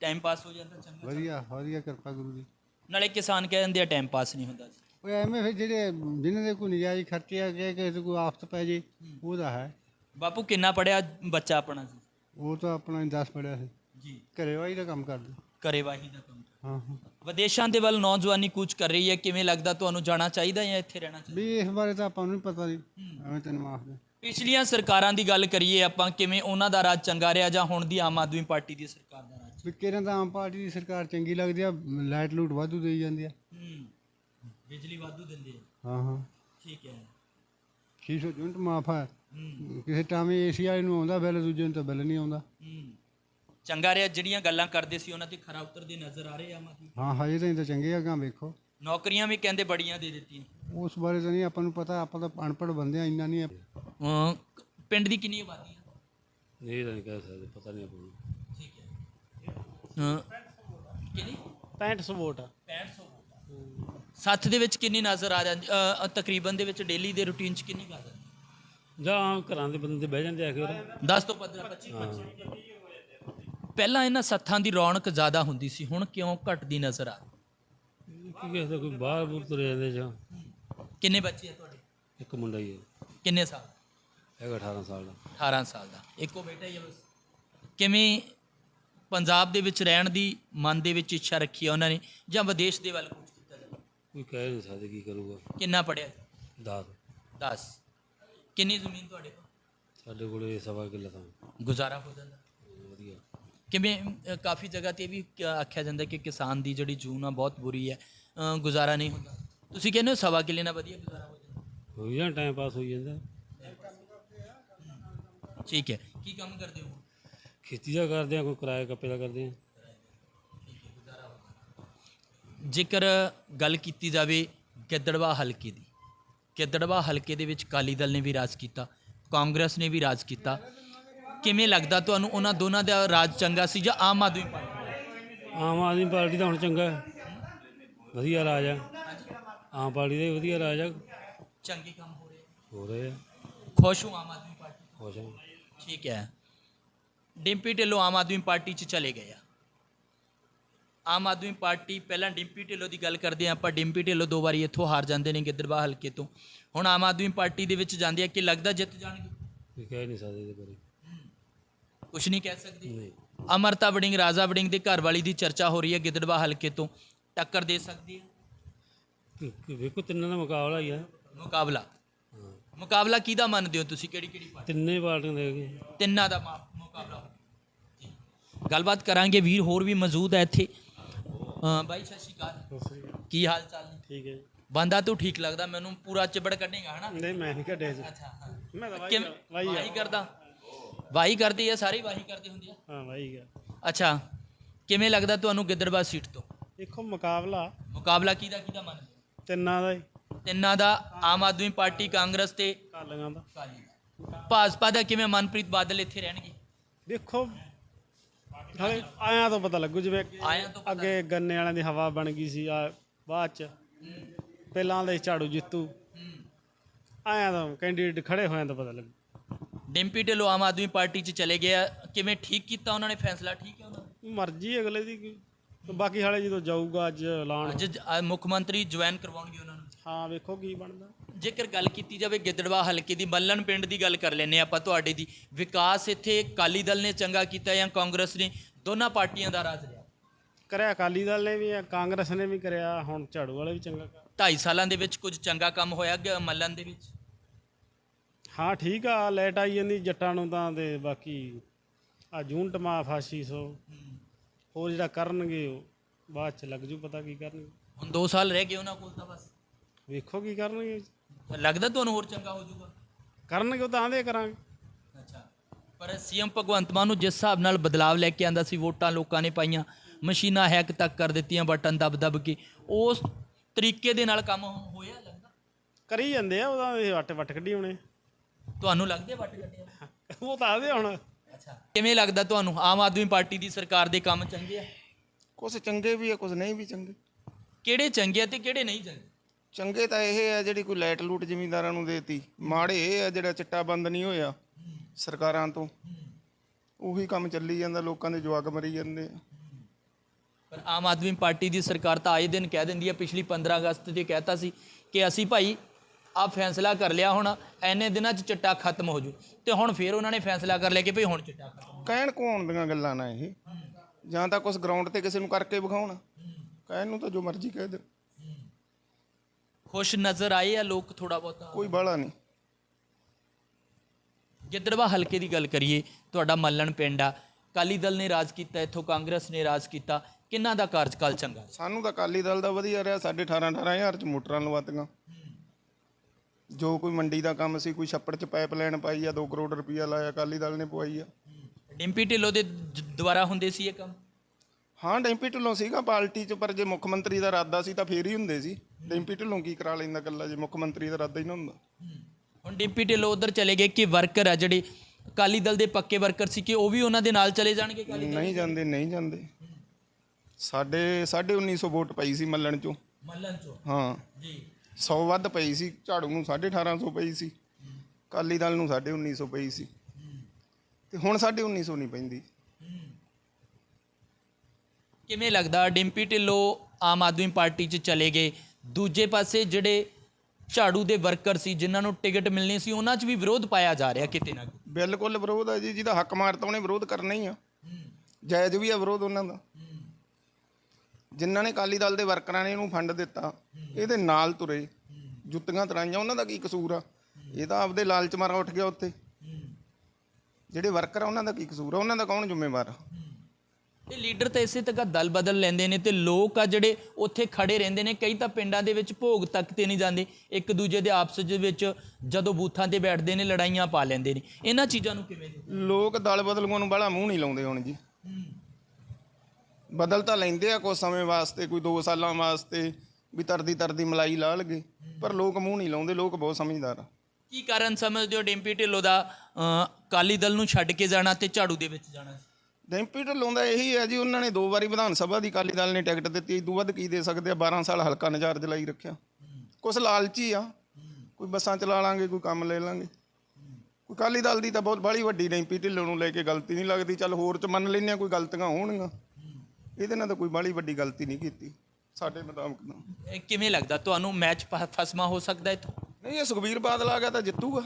ਟਾਈਮ ਪਾਸ ਹੋ ਜਾਂਦਾ ਚੰਗਾ ਵਧੀਆ ਵਧੀਆ ਕਿਰਪਾ ਗੁਰੂ ਦੀ। ਨਾਲੇ ਕਿਸਾਨ ਕਹਿ ਦਿੰਦੇ ਆ ਟਾਈਮ ਪਾਸ ਨਹੀਂ ਹੁੰਦਾ ਜੀ। ਉਹ ਐਵੇਂ ਫਿਰ ਜਿਹੜੇ ਜਿਨ੍ਹਾਂ ਦੇ ਕੋਈ ਨਜਾਇਜ਼ ਖਰਚੇ ਆ ਗਏ ਕਿਸੇ ਕੋਈ ਆਫਤ ਪੈ ਜੇ ਉਹਦਾ ਹੈ। ਬਾਪੂ ਕਿੰਨਾ ਪੜਿਆ ਬੱਚਾ ਆਪਣਾ ਜੀ ਉਹ ਤਾਂ ਆਪਣਾ 10 ਪੜਿਆ ਸੀ। ਜੀ। ਘਰੇ ਵਾਈ ਦਾ ਕੰਮ ਕਰਦੇ। ਕਰੇ ਵਾਹੀ ਦਾ ਕੰਮ ਹਾਂ ਹਾਂ। ਵਿਦੇਸ਼ਾਂ ਦੇ ਵੱਲ ਨੌਜਵਾਨੀ ਕੂਚ ਕਰ ਰਹੀ ਹੈ ਕਿਵੇਂ ਲੱਗਦਾ ਤੁਹਾਨੂੰ ਜਾਣਾ ਚਾਹੀਦਾ ਜਾਂ ਇੱਥੇ ਰਹਿਣਾ ਚਾਹੀਦਾ? ਵੀ ਇਸ ਬਾਰੇ ਤਾਂ ਆਪਾਂ ਨੂੰ ਨਹੀਂ ਪਤਾ ਜੀ ਐਵੇਂ ਤੈਨੂੰ ਮਾਫ ਦੇ ਪਿਛਲੀਆਂ ਸਰਕਾਰਾਂ ਦੀ ਗੱਲ ਕਰੀਏ ਆਪਾਂ ਕਿਵੇਂ ਉਹਨਾਂ ਦਾ ਰਾਜ ਚੰਗਾ ਰਿਹਾ ਜਾਂ ਹੁਣ ਦੀ ਆਮ ਆਦਮੀ ਪਾਰਟੀ ਦੀ ਸਰਕਾਰ ਦਾ ਰਾਜ? ਵੀ ਕਿਹਨਾਂ ਤਾਂ ਆਮ ਪਾਰਟੀ ਦੀ ਸਰਕਾਰ ਚੰਗੀ ਲੱਗਦੀ ਆ ਲਾਈਟ ਲੂਟ ਵਾਧੂ ਦੇਈ ਜਾਂਦੀ ਆ। ਹੂੰ ਬਿਜਲੀ ਵਾਧੂ ਦਿੰਦੇ ਆ। ਹਾਂ ਹਾਂ। ਠੀਕ ਹੈ। 600 ਯੂਨਿਟ ਮਾਫ ਹੈ। ਹੂੰ। ਕਿਸੇ ਟਾਈਮ ਏਸੀ ਵਾਲੇ ਨੂੰ ਆਉਂਦਾ ਬਿੱਲ ਦੂਜੇ ਨੂੰ ਤਾਂ ਬਿੱਲ ਨਹੀਂ ਆਉਂਦਾ। ਹੂੰ। ਚੰਗਾ ਰਿਹਾ ਜਿਹੜੀਆਂ ਗੱਲਾਂ ਕਰਦੇ ਸੀ ਉਹਨਾਂ ਤੇ ਖਰਾ ਉਤਰਦੇ ਨਜ਼ਰ ਆ ਰਹੇ ਆ ਆਦਮੀ ਹਾਂ ਹਜੇ ਤਾਂ ਇਹ ਤਾਂ ਚੰਗੇ ਆ ਗਾਂ ਵੇਖੋ। ਨੌਕਰੀਆਂ ਵੀ ਕਹਿੰਦੇ ਬੜੀਆਂ ਦੇ ਦਿੱਤੀਆਂ। ਉਸ ਬਾਰੇ ਤਾਂ ਨਹੀਂ ਆਪਾਂ ਨੂੰ ਪਤਾ ਆਪਾਂ ਤਾਂ ਅਨਪੜ੍ਹ ਬੰਦੇ ਆ ਇੰਨਾ ਨਹੀਂ ਅਮ ਪਿੰਡ ਦੀ ਕਿੰਨੀ ਆਬਾਦੀ ਹੈ ਨਹੀਂ ਤਾਂ ਨਹੀਂ ਕਹਿ ਸਕਦੇ ਪਤਾ ਨਹੀਂ ਆਪਾਂ ਨੂੰ। ਠੀਕ ਹੈ। ਅਮ ਕਿੰਨੀ? 6500 ਵੋਟ ਆ। 6500 ਸੱਥ ਦੇ ਵਿੱਚ ਕਿੰਨੀ ਨਜ਼ਰ ਆ ਜਾਂਦੀ ਅ, ਅ, ਤਕਰੀਬਨ ਦੇ ਵਿੱਚ ਡੇਲੀ ਦੇ ਰੂਟੀਨ 'ਚ ਕਿੰਨੀ ਜਾਂਦੀ? ਜਾਂ ਆਮ ਘਰਾਂ ਦੇ ਬੰਦੇ ਬਹਿ ਜਾਂਦੇ ਆ ਕੇ ਉਰੇ। 10 ਤੋਂ 15 25 25 ਪਹਿਲਾਂ ਇਹਨਾਂ ਸੱਥਾਂ ਦੀ ਰੌਣਕ ਜ਼ਿਆਦਾ ਹੁੰਦੀ ਸੀ ਹੁਣ ਕਿਉਂ ਘਟਦੀ ਨਜ਼ਰ ਆ? ਰਹੀ? ਕੀ ਕਿਸੇ ਕੋਈ ਬਾਹਰ ਬੂਰ ਤੁਰੇ ਜਾਂਦੇ ਜਾਂ। ਕਿੰਨੇ ਬੱਚੇ ਆ ਤੁਹਾਡੇ? ਇੱਕ ਮੁੰਡਾ ਹੀ ਹੈ। ਕਿੰਨੇ ਸਾਲ? ਹੈਗਾ 18 ਸਾਲ ਦਾ। 18 ਸਾਲ ਦਾ। ਇੱਕੋ ਬੇਟਾ ਹੀ ਹੈ ਬਸ। ਕਿਵੇਂ ਪੰਜਾਬ ਦੇ ਵਿੱਚ ਰਹਿਣ ਦੀ ਮਨ ਦੇ ਵਿੱਚ ਇੱਛਾ ਰੱਖੀ ਹੈ ਉਹਨਾਂ ਨੇ ਜਾਂ ਵਿਦੇਸ਼ ਦੇ ਵੱਲ ਕੋਈ ਕਹਿ ਨਹੀਂ ਸਕਦੇ ਕੀ ਕਰੂਗਾ। ਕਿੰਨਾ ਪੜਿਆ? ਦਾਤ 10 ਕਿੰਨੀ ਜ਼ਮੀਨ ਤੁਹਾਡੇ ਕੋਲ? ਸਾਡੇ ਕੋਲੇ ਸਵਾ ਕਿੱਲਾ ਤਾਂ। ਗੁਜ਼ਾਰਾ ਹੋ ਜਾਂਦਾ। ਵਧੀਆ। ਕਿਵੇਂ ਅ, ਕਾਫੀ ਜਗ੍ਹਾ ਤੇ ਵੀ ਕ- ਆਖਿਆ ਜਾਂਦਾ ਕਿ ਕਿਸਾਨ ਦੀ ਜਿਹੜੀ ਜੂਨ ਆ ਬਹੁਤ ਬੁਰੀ ਹੈ। ਅ, ਗੁਜ਼ਾਰਾ ਨਹੀਂ ਹੁੰਦਾ। ਤੁਸੀਂ ਕਹਿੰਦੇ ਹੋ ਸਵਾ ਕਿੱਲੇ ਨਾਲ ਵਧੀਆ ਗੁਜ਼ਾਰਾ ਹੋ ਜਾਂਦਾ। ਹੋਈ ਜਾਂ ਟਾਈਮ ਪਾਸ ਹੋਈ ਜਾਂਦਾ। ਠੀਕ ਹੈ। ਕੀ ਕੰਮ ਕਰਦੇ ਹੋ? ਖੇਤੀ ਦਾ ਕਰਦੇ ਆ ਕੋਈ ਕਿਰਾਏ ਕੱਪੇ ਦਾ ਕਰਦੇ ਆ ਜੇਕਰ ਗੱਲ ਕੀਤੀ ਜਾਵੇ ਗਿੱਦੜਵਾ ਹਲਕੇ ਦੀ ਗਿੱਦੜਵਾ ਹਲਕੇ ਦੇ ਵਿੱਚ ਕਾਲੀ ਦਲ ਨੇ ਵੀ ਰਾਜ ਕੀਤਾ ਕਾਂਗਰਸ ਨੇ ਵੀ ਰਾਜ ਕੀਤਾ। ਕਿਵੇਂ ਲੱਗਦਾ ਤੁਹਾਨੂੰ ਉਹਨਾਂ ਦੋਨਾਂ ਦਾ ਰਾਜ ਚੰਗਾ ਸੀ ਜਾਂ ਆਮ ਆਦਮੀ ਪਾਰਟੀ? ਆਮ ਆਦਮੀ ਪਾਰਟੀ ਦਾ ਹੁਣ ਚੰਗਾ ਹੈ। ਵਧੀਆ ਰਾਜ ਆ ਆਮ ਪਾਰਟੀ ਦਾ ਵਧੀਆ ਰਾਜ ਆ ਚੰਗੇ ਕੰਮ ਹੋ ਰਹੇ ਹੋ ਰਹੇ ਆ। ਖੁਸ਼ ਹੋ ਆਮ ਆਦਮੀ ਪਾਰਟੀ? ਖੁਸ਼ ਆ ਠੀਕ ਹੈ। ਡਿੰਪੀ ਢਿੱਲੋਂ ਆਮ ਆਦਮੀ ਪਾਰਟੀ 'ਚ ਚਲੇ ਗਏ ਆ। ਆਮ ਆਦਮੀ ਪਾਰਟੀ ਪਹਿਲਾਂ ਡਿੰਪੀ ਢਿੱਲੋਂ ਦੀ ਗੱਲ ਕਰਦੇ ਆ ਆਪਾਂ ਡਿੰਪੀ ਢਿੱਲੋਂ ਦੋ ਵਾਰੀ ਇੱਥੋਂ ਹਾਰ ਜਾਂਦੇ ਨੇ ਗਿੱਦੜਬਾਹ ਹਲਕੇ ਤੋਂ। ਹੁਣ ਆਮ ਆਦਮੀ ਪਾਰਟੀ ਦੇ ਵਿੱਚ ਜਾਂਦੇ ਆ ਕਿ ਲੱਗਦਾ ਜਿੱਤ ਜਾਣਗੇ? ਕੋਈ ਕਹਿ ਨਹੀਂ ਸਕਦੇ ਇਹਦੇ ਬਾਰੇ। ਕੁਝ ਨਹੀਂ ਕਹਿ ਸਕਦੇ। ਨਹੀਂ। ਅਮਰਤਾ ਵੜਿੰਗ ਰਾਜਾ ਵੜਿੰਗ ਦੇ ਘਰ ਵਾਲੀ ਦੀ ਚਰਚਾ ਹੋ ਰਹੀ ਹੈ ਗਿੱਦੜਬਾਹ ਹਲਕੇ ਤੋਂ। ਟੱਕਰ ਦੇ ਸਕਦੀ ਹੈ? ਕਿ- ਕਿ ਵੇਖੋ ਤਿੰਨਾਂ ਦਾ ਮੁਕਾਬਲਾ ਹੀ ਆ। ਮੁਕਾਬਲਾ? ਹਾਂ। ਮੁਕਾਬਲਾ ਕਿਹਦਾ ਮੰਨਦੇ ਹੋ ਤੁਸੀਂ? ਕਿਹੜੀ ਕਿਹੜੀ ਪਾਰਟੀ? ਤਿੰਨੇ ਪਾਰਟੀਆਂ ਦੇ ਹੈਗੇ। ਤਿੰਨਾਂ ਦਾ ਮਾ- ਮੁਕਾਬਲਾ ਜੀ। ਗੱਲਬਾਤ ਕਰਾਂਗੇ ਵੀਰ ਹੋਰ ਵੀ ਮੌਜੂਦ ਹੈ ਇੱਥੇ। ਅ, ਬਾਈ ਸਤਿ ਸ਼੍ਰੀ ਅਕਾਲ। ਕੀ ਹਾਲ ਚਾਲ ਨੇ? ਠੀਕ ਹੈ ਬੰਦਾ ਤੂੰ ਠੀਕ ਲੱਗਦਾ ਮੈਨੂੰ ਪੂਰਾ ਚਿਬੜ ਕੱਢੇਗਾ ਹਨਾ? ਨਹੀਂ ਮੈਂ ਨਹੀਂ ਕੱਢਿਆ ਜੀ। ਅੱਛਾ ਹਾਂ। ਮੈਂ ਤਾਂ ਕਿਵੇਂ? ਵਾਹੀ ਕਰਦਾ? ਵਾਹੀ ਕਰਦੇ ਆ ਸਾਰੇ ਵਾਹੀ ਕਰਦੇ ਹੁੰਦੇ ਆ? ਹਾਂ ਭਾਈ ਗਿਆ ਅੱਛਾ ਕਿਵੇਂ ਲੱਗਦਾ ਤੁਹਾਨੂੰ ਗਿੱਦੜਬਾਹ ਸੀਟ ਤੋਂ? ਦੇਖੋ ਮੁਕਾਬਲਾ। ਮੁਕਾਬਲਾ ਕਿਹਦਾ ਕਿਹਦਾ ਮੰਨਦੇ ਹੋ? ਤਿੰਨਾਂ ਦਾ ਹੀ। ਤਿੰਨਾਂ ਦਾ ਆਮ ਆਦਮੀ ਪਾਰਟੀ ਕਾਂਗਰਸ ਤੇ ਕਾਲੀਆਂ ਦਾ। ਭਾਜਪਾ ਦਾ ਕਿਵੇਂ? ਮਨਪ੍ਰੀਤ ਬਾਦਲ ਇੱਥੇ ਰਹਿਣਗੇ? ਦੇਖੋ ਹਲੇ ਆਇਆ ਤਾਂ ਪਤਾ ਲੱਗੂ ਜਿਵੇਂ ਅੱਗੇ- ਆਇਆਂ ਤੋਂ ਪਤਾ ਅੱਗੇ ਗੰਨੇ ਵਾਲਿਆਂ ਦੀ ਹਵਾ ਬਣ ਗਈ ਸੀ ਆ ਬਾਅਦ ਚ। ਪਹਿਲਾਂ ਦੇ ਝਾੜੂ ਜਿੱਤੂ। ਆਇਆ ਤਾਂ ਕੈਂਡੀਡੇਟ ਖੜੇ ਹੋਇਆ ਤਾਂ ਪਤਾ ਲੱਗੂ। ਡਿੰਪੀ ਢਿੱਲੋਂ ਆਮ ਆਦਮੀ ਪਾਰਟੀ 'ਚ ਚਲੇ ਗਏ ਆ ਕਿਵੇਂ ਠੀਕ ਕੀਤਾ ਉਹਨਾਂ ਨੇ? ਫੈਸਲਾ ਠੀਕ ਹੈ ਉਹਨਾਂ ਦਾ ਮਰਜ਼ੀ ਅਗਲੇ ਦੀ। ਕੀ। ਬਾਕੀ ਹਾਲੇ ਜਦੋਂ ਜਾਊਗਾ ਅੱਜ ਐਲਾਨ। ਅੱਜ ਜ- ਅ, ਮੁੱਖ ਮੰਤਰੀ ਜੁਆਇਨ ਕਰਵਾਉਣਗੇ ਉਹਨਾਂ ਹਾਂ ਵੇਖੋ ਕੀ ਬਣਦਾ। ਜੇਕਰ ਗੱਲ ਕੀਤੀ ਜਾਵੇ ਗਿੱਦੜਵਾ ਹਲਕੇ ਦੀ ਮੱਲਣ ਪਿੰਡ ਦੀ ਗੱਲ ਕਰ ਲੈਨੇ ਆਪਾਂ ਤੁਹਾਡੇ ਦੀ। ਵਿਕਾਸ ਇੱਥੇ ਕਾਲੀ ਦਲ ਨੇ ਚੰਗਾ ਕੀਤਾ ਜਾਂ ਕਾਂਗਰਸ ਨੇ? ਦੋਨਾਂ ਪਾਰਟੀਆਂ ਦਾ ਰਾਜ ਰਿਹਾ। ਕਰਿਆ ਅਕਾਲੀ ਦਲ ਨੇ ਵੀ ਆ ਕਾਂਗਰਸ ਨੇ ਵੀ ਕਰਿਆ ਹੁਣ ਝਾੜੂ ਵਾਲੇ ਵੀ ਚੰਗਾ ਕਰ 2.5 ਸਾਲਾਂ ਦੇ ਵਿੱਚ ਕੁਝ ਚੰਗਾ ਕੰਮ ਹੋਇਆ ਗ- ਮੱਲਣ ਦੇ ਵਿੱਚ? ਹਾਂ ਠੀਕ ਆ ਲੈਟ ਆਈ ਜਾਂਦੀ ਜੱਟਾਂ ਨੂੰ ਤਾਂ ਤੇ ਬਾਕੀ ਆ ਜੂਨ ਟਮਾ ਫਾਸ਼ੀ ਸੋ। ਹੋਰ ਜਿਹੜਾ ਕਰਨਗੇ ਉਹ ਬਾਅਦ ਚ ਲੱਗ ਜੂ ਪਤਾ ਕੀ ਕਰਨਗੇ। ਹੁਣ 2 ਸਾਲ ਰਹਿ ਗਏ ਉਹਨਾਂ ਕੋਲ ਤਾਂ ਬਸ। ਵੇਖੋ ਕੀ ਕਰਨਗੇ। ਲੱਗਦਾ ਤੁਹਾਨੂੰ ਹੋਰ ਚੰਗਾ ਹੋ ਜਾਊਗਾ? ਕਰਨਗੇ ਉਹ ਤਾਂ ਆਂਦੇ ਕਰਾਂਗੇ। ਅੱਛਾ। ਪਰ ਸੀਐਮ ਭਗਵੰਤ ਮਾਨ ਨੂੰ ਜਿਸ ਹਿਸਾਬ ਨਾਲ ਬਦਲਾਵ ਲੈ ਕੇ ਆਂਦਾ ਸੀ ਵੋਟਾਂ ਲੋਕਾਂ ਨੇ ਪਾਈਆਂ ਮਸ਼ੀਨਾਂ ਹੈਕ ਤੱਕ ਕਰ ਦਿੱਤੀਆਂ ਬਟਨ ਦਬ ਦਬ ਕੇ ਉਸ ਤਰੀਕੇ ਦੇ ਨਾਲ ਕੰਮ ਹੋਇਆ ਲੱਗਦਾ? ਕਰੀ ਜਾਂਦੇ ਆ ਉਹਦਾ ਇਹ ਵੱਟ ਵੱਟ ਕੱਢੀ ਹੋਣੇ। ਤੁਹਾਨੂੰ ਲੱਗਦੇ ਵੱਟ ਕੱਢਿਆ ਉਹ ਤਾਂ ਆਦੇ ਹੁਣ। ਅੱਛਾ। ਕਿਵੇਂ ਲੱਗਦਾ ਤੁਹਾਨੂੰ? ਆਮ ਆਦਮੀ ਪਾਰਟੀ ਦੀ ਸਰਕਾਰ ਦੇ ਕੰਮ ਚੰਗੇ ਆ? ਕੁਝ ਚੰਗੇ ਵੀ ਆ ਕੁਝ ਨਹੀਂ ਵੀ ਚੰਗੇ। ਕਿਹੜੇ ਚੰਗੇ ਆ ਤੇ ਕਿਹੜੇ ਨਹੀਂ ਚੰਗੇ? ਚੰਗੇ ਤਾਂ ਇਹ ਆ ਜਿਹੜੀ ਕੋਈ ਲਾਈਟ ਲੂਟ ਜ਼ਿਮੀਂਦਾਰਾਂ ਨੂੰ ਦੇਤੀ। ਮਾੜੇ ਇਹ ਆ ਜਿਹੜਾ ਚਿੱਟਾ ਬੰਦ ਨਹੀਂ ਹੋਇਆ ਸਰਕਾਰਾਂ ਤੋਂ। ਉਹੀ ਕੰਮ ਚੱਲੀ ਜਾਂਦਾ ਲੋਕਾਂ ਦੇ ਜਵਾਕ ਮਰੀ ਜਾਂਦੇ ਆ। ਪਰ ਆਮ ਆਦਮੀ ਪਾਰਟੀ ਦੀ ਸਰਕਾਰ ਤਾਂ ਆਏ ਦਿਨ ਕਹਿ ਦਿੰਦੀ ਹੈ ਪਿਛਲੀ 15 ਅਗਸਤ ਤੇ ਕਹਿਤਾ ਸੀ ਕਿ ਅਸੀਂ ਭਾਈ ਆ ਫੈਸਲਾ ਕਰ ਲਿਆ ਹੁਣ ਐਨੇ ਦਿਨਾਂ 'ਚ ਚਿੱਟਾ ਖਤਮ ਹੋ ਜੂ। ਤੇ ਹੁਣ ਫੇਰ ਉਹਨਾਂ ਨੇ ਫੈਸਲਾ ਕਰ ਲਿਆ ਕਿ ਭਈ ਹੁਣ ਚਿੱਟਾ ਖਤਮ ਕਹਿਣ ਕੋਣ ਦੀਆਂ ਗੱਲਾਂ ਨਾ ਇਹ? ਜਾਂ ਤਾਂ ਕੁਝ ਗਰਾਊਂਡ ਤੇ ਕਿਸੇ ਨੂੰ ਕਰਕੇ ਵਿਖਾਉਣ। ਕਹਿਣ ਨੂੰ ਤਾਂ ਜੋ ਮਰਜ਼ੀ ਕਹਿ ਦੇ ਖੁਸ਼ ਨਜ਼ਰ ਆਏ ਆ ਲੋਕ ਥੋੜਾ ਬਹੁਤਾ? ਕੋਈ ਬਾਹਲਾ ਨਹੀਂ। ਗਿੱਦੜਵਾ ਹਲਕੇ ਦੀ ਗੱਲ ਕਰੀਏ ਤੁਹਾਡਾ ਮੱਲਣ ਪਿੰਡ ਆ। ਕਾਲੀ ਦਲ ਨੇ ਰਾਜ ਕੀਤਾ ਇੱਥੋਂ ਕਾਂਗਰਸ ਨੇ ਰਾਜ ਕੀਤਾ। ਕਿੰਨਾ ਦਾ ਕਾਰਜਕਾਲ ਚੰਗਾ? ਸਾਨੂੰ ਤਾਂ ਅਕਾਲੀ ਦਲ ਦਾ ਵਧੀਆ ਰਿਹਾ ਸਾਡੇ 18 18000 ਚ ਮੋਟਰਾਂ ਲਵਾਤੀਆਂ। ਜੋ ਕੋਈ ਮੰਡੀ ਦਾ ਕੰਮ ਸੀ ਕੋਈ ਛੱਪੜ ਚ ਪਾਈਪਲਾਈਨ ਪਾਈ ਆ 2 ਕਰੋੜ ਰੁਪਈਆ ਲਾਇਆ ਅਕਾਲੀ ਦਲ ਨੇ ਪਵਾਈ ਆ। ਡਿੰਪੀ ਢਿੱਲੋਂ ਦੇ ਜ- ਦੁਆਰਾ ਹੁੰਦੇ ਸੀ ਇਹ ਕੰਮ? ਹਾਂ ਡੈਂਪੀ ਢਿੱਲੋਂ ਸੀਗਾ ਪਾਰਟੀ 'ਚ ਪਰ ਜੇ ਮੁੱਖ ਮੰਤਰੀ ਦਾ ਇਰਾਦਾ ਸੀ ਤਾਂ ਫੇਰ ਹੀ ਹੁੰਦੇ ਸੀ। ਡੈਂਪੀ ਢਿੱਲੋਂ ਕੀ ਕਰਾ ਲੈਂਦਾ ਗੱਲਾਂ ਜੇ ਮੁੱਖ ਮੰਤਰੀ ਦਾ ਇਰਾਦਾ ਹੀ ਨਾ ਹੁੰਦਾ? ਹੁਣ ਡਿੰਪੀ ਢਿੱਲੋਂ ਉਧਰ ਚਲੇ ਗਏ ਕਿ ਵਰਕਰ ਆ ਜਿਹੜੇ ਅਕਾਲੀ ਦਲ ਦੇ ਪੱਕੇ ਵਰਕਰ ਸੀ ਕਿ ਉਹ ਵੀ ਉਹਨਾਂ ਦੇ ਨਾਲ ਚਲੇ ਜਾਣਗੇ ਅਕਾਲੀ ਦਲ? ਨਹੀਂ ਜਾਂਦੇ ਨਹੀਂ ਜਾਂਦੇ। ਸਾਡੇ 1950 ਵੋਟ ਪਈ ਸੀ ਮੱਲਣ 'ਚੋਂ। ਮੱਲਣ ਚੋਂ? ਹਾਂ। ਜੀ। 100 ਵੱਧ ਪਈ ਸੀ ਝਾੜੂ ਨੂੰ 1850 ਪਈ ਸੀ। ਅਕਾਲੀ ਦਲ ਨੂੰ 1950 ਪਈ ਸੀ। ਤੇ ਹੁਣ 1950 ਨਹੀਂ ਪੈਂਦੀ। ਕਿਵੇਂ ਲੱਗਦਾ ਡਿੰਪੀ ਢਿੱਲੋਂ ਆਮ ਆਦਮੀ ਪਾਰਟੀ 'ਚ ਚਲੇ ਗਏ? ਦੂਜੇ ਪਾਸੇ ਜਿਹੜੇ ਝਾੜੂ ਦੇ ਵਰਕਰ ਸੀ, ਜਿਨ੍ਹਾਂ ਨੂੰ ਟਿਕਟ ਮਿਲਣੀ ਸੀ, ਉਹਨਾਂ 'ਚ ਵੀ ਵਿਰੋਧ ਪਾਇਆ ਜਾ ਰਿਹਾ ਕਿਤੇ ਨਾ ਕਿਤੇ। ਬਿਲਕੁਲ ਵਿਰੋਧ ਹੈ ਜੀ, ਜਿਹਦਾ ਹੱਕ ਮਾਰਤਾ ਉਹਨੇ ਵਿਰੋਧ ਕਰਨਾ ਹੀ ਆ। ਜਾਇਜ਼ ਵੀ ਆ ਵਿਰੋਧ ਉਹਨਾਂ ਦਾ। ਜਿਨ੍ਹਾਂ ਨੇ ਅਕਾਲੀ ਦਲ ਦੇ ਵਰਕਰਾਂ ਨੇ ਇਹਨੂੰ ਫੰਡ ਦਿੱਤਾ, ਇਹਦੇ ਨਾਲ ਤੁਰੇ, ਜੁੱਤੀਆਂ ਤਰਾਈਆਂ, ਉਹਨਾਂ ਦਾ ਕੀ ਕਸੂਰ ਆ? ਇਹ ਤਾਂ ਆਪਦੇ ਲਾਲਚ ਮਾਰਾ ਉੱਠ ਗਿਆ ਉੱਥੇ। ਜਿਹੜੇ ਵਰਕਰ ਆ, ਉਹਨਾਂ ਦਾ ਕੀ ਕਸੂਰ ਆ? ਉਹਨਾਂ ਦਾ ਕੌਣ ਜ਼ਿੰਮੇਵਾਰ ਆ? ਇਹ ਲੀਡਰ ਤਾਂ ਇਸੇ ਤੱਕ ਦਲ ਬਦਲ ਲੈਂਦੇ ਨੇ ਤੇ ਲੋਕ ਆ ਜਿਹੜੇ ਉੱਥੇ ਖੜੇ ਰਹਿੰਦੇ ਨੇ ਕਈ ਤਾਂ ਪਿੰਡਾਂ ਦੇ ਵਿੱਚ ਭੋਗ ਤੱਕ ਤੇ ਨਹੀਂ ਜਾਂਦੇ। ਇੱਕ ਦੂਜੇ ਦੇ ਆਪਸ ਦੇ ਵਿੱਚ ਜਦੋਂ ਬੂਥਾਂ ਤੇ ਬੈਠਦੇ ਨੇ ਲੜਾਈਆਂ ਪਾ ਲੈਂਦੇ ਨੇ। ਇਹਨਾਂ ਚੀਜ਼ਾਂ ਨੂੰ ਕਿਵੇਂ ਦੇਖਦੇ? ਲੋਕ ਦਲ ਬਦਲੂਆਂ ਨੂੰ ਬੜਾ ਮੂੰਹ ਨਹੀਂ ਲਾਉਂਦੇ ਹੁਣ ਜੀ। ਬਦਲ ਤਾਂ ਲੈਂਦੇ ਆ ਕੁਝ ਸਮੇਂ ਵਾਸਤੇ ਕੋਈ 2 ਸਾਲਾਂ ਵਾਸਤੇ ਵੀ ਤਰਦੀ ਤਰਦੀ ਮਲਾਈ ਲਾ ਲਗੇ। ਪਰ ਲੋਕ ਮੂੰਹ ਨਹੀਂ ਲਾਉਂਦੇ ਲੋਕ ਬਹੁਤ ਸਮਝਦਾਰ ਆ। ਕੀ ਕਾਰਨ ਸਮਝਦੇ ਹੋ ਡਿੰਪੀ ਢਿੱਲੋਂ ਦਾ ਅ, ਅਕਾਲੀ ਦਲ ਨੂੰ ਛੱਡ ਕੇ ਜਾਣਾ ਤੇ ਝਾੜੂ ਦੇ ਵਿੱਚ ਜਾਣਾ ਡੈਂਪੀ ਢਿੱਲੋਂ ਦਾ ਇਹੀ ਹੈ ਜੀ ਉਹਨਾਂ ਨੇ ਦੋ ਵਾਰੀ ਵਿਧਾਨ ਸਭਾ ਦੀ ਅਕਾਲੀ ਦਲ ਨੇ ਟਿਕਟ ਦਿੱਤੀ ਇਦੋਂ ਵੱਧ ਕੀ ਦੇ ਸਕਦੇ ਆ? 12 ਸਾਲ ਹਲਕਾ ਨਜਾਰਜ ਲਈ ਰੱਖਿਆ। ਕੁਛ ਲਾਲਚੀ ਆ। ਕੋਈ ਬੱਸਾਂ ਚਲਾ ਲਾਂਗੇ ਕੋਈ ਕੰਮ ਲੈ ਲਾਂਗੇ। ਕੋਈ ਅਕਾਲੀ ਦਲ ਦੀ ਤਾਂ ਬਹੁਤ ਬੜੀ ਵੱਡੀ ਡੈਂਪੀ ਢਿੱਲੋਂ ਨੂੰ ਲੈ ਕੇ ਗਲਤੀ ਨਹੀਂ ਲੱਗਦੀ। ਚੱਲ ਹੋਰ ਚ ਮੰਨ ਲੈਂਦੇ ਆ ਕੋਈ ਗਲਤੀਆਂ ਹੋਣਗੀਆਂ। ਇਹਦੇ ਨਾਲ ਤਾਂ ਕੋਈ ਬੜੀ ਵੱਡੀ ਗਲਤੀ ਨਹੀਂ ਕੀਤੀ ਸਾਡੇ ਮੁਤਾਬਕ ਤਾਂ। ਇਹ ਕਿਵੇਂ ਲੱਗਦਾ? ਤੁਹਾਨੂੰ ਮੈਚ ਫਸਮਾ ਹੋ ਸਕਦਾ ਇੱਥੋਂ? ਨਹੀਂ ਇਹ ਸੁਖਬੀਰ ਬਾਦਲ ਆ ਗਿਆ ਤਾਂ ਜਿੱਤੂਗਾ।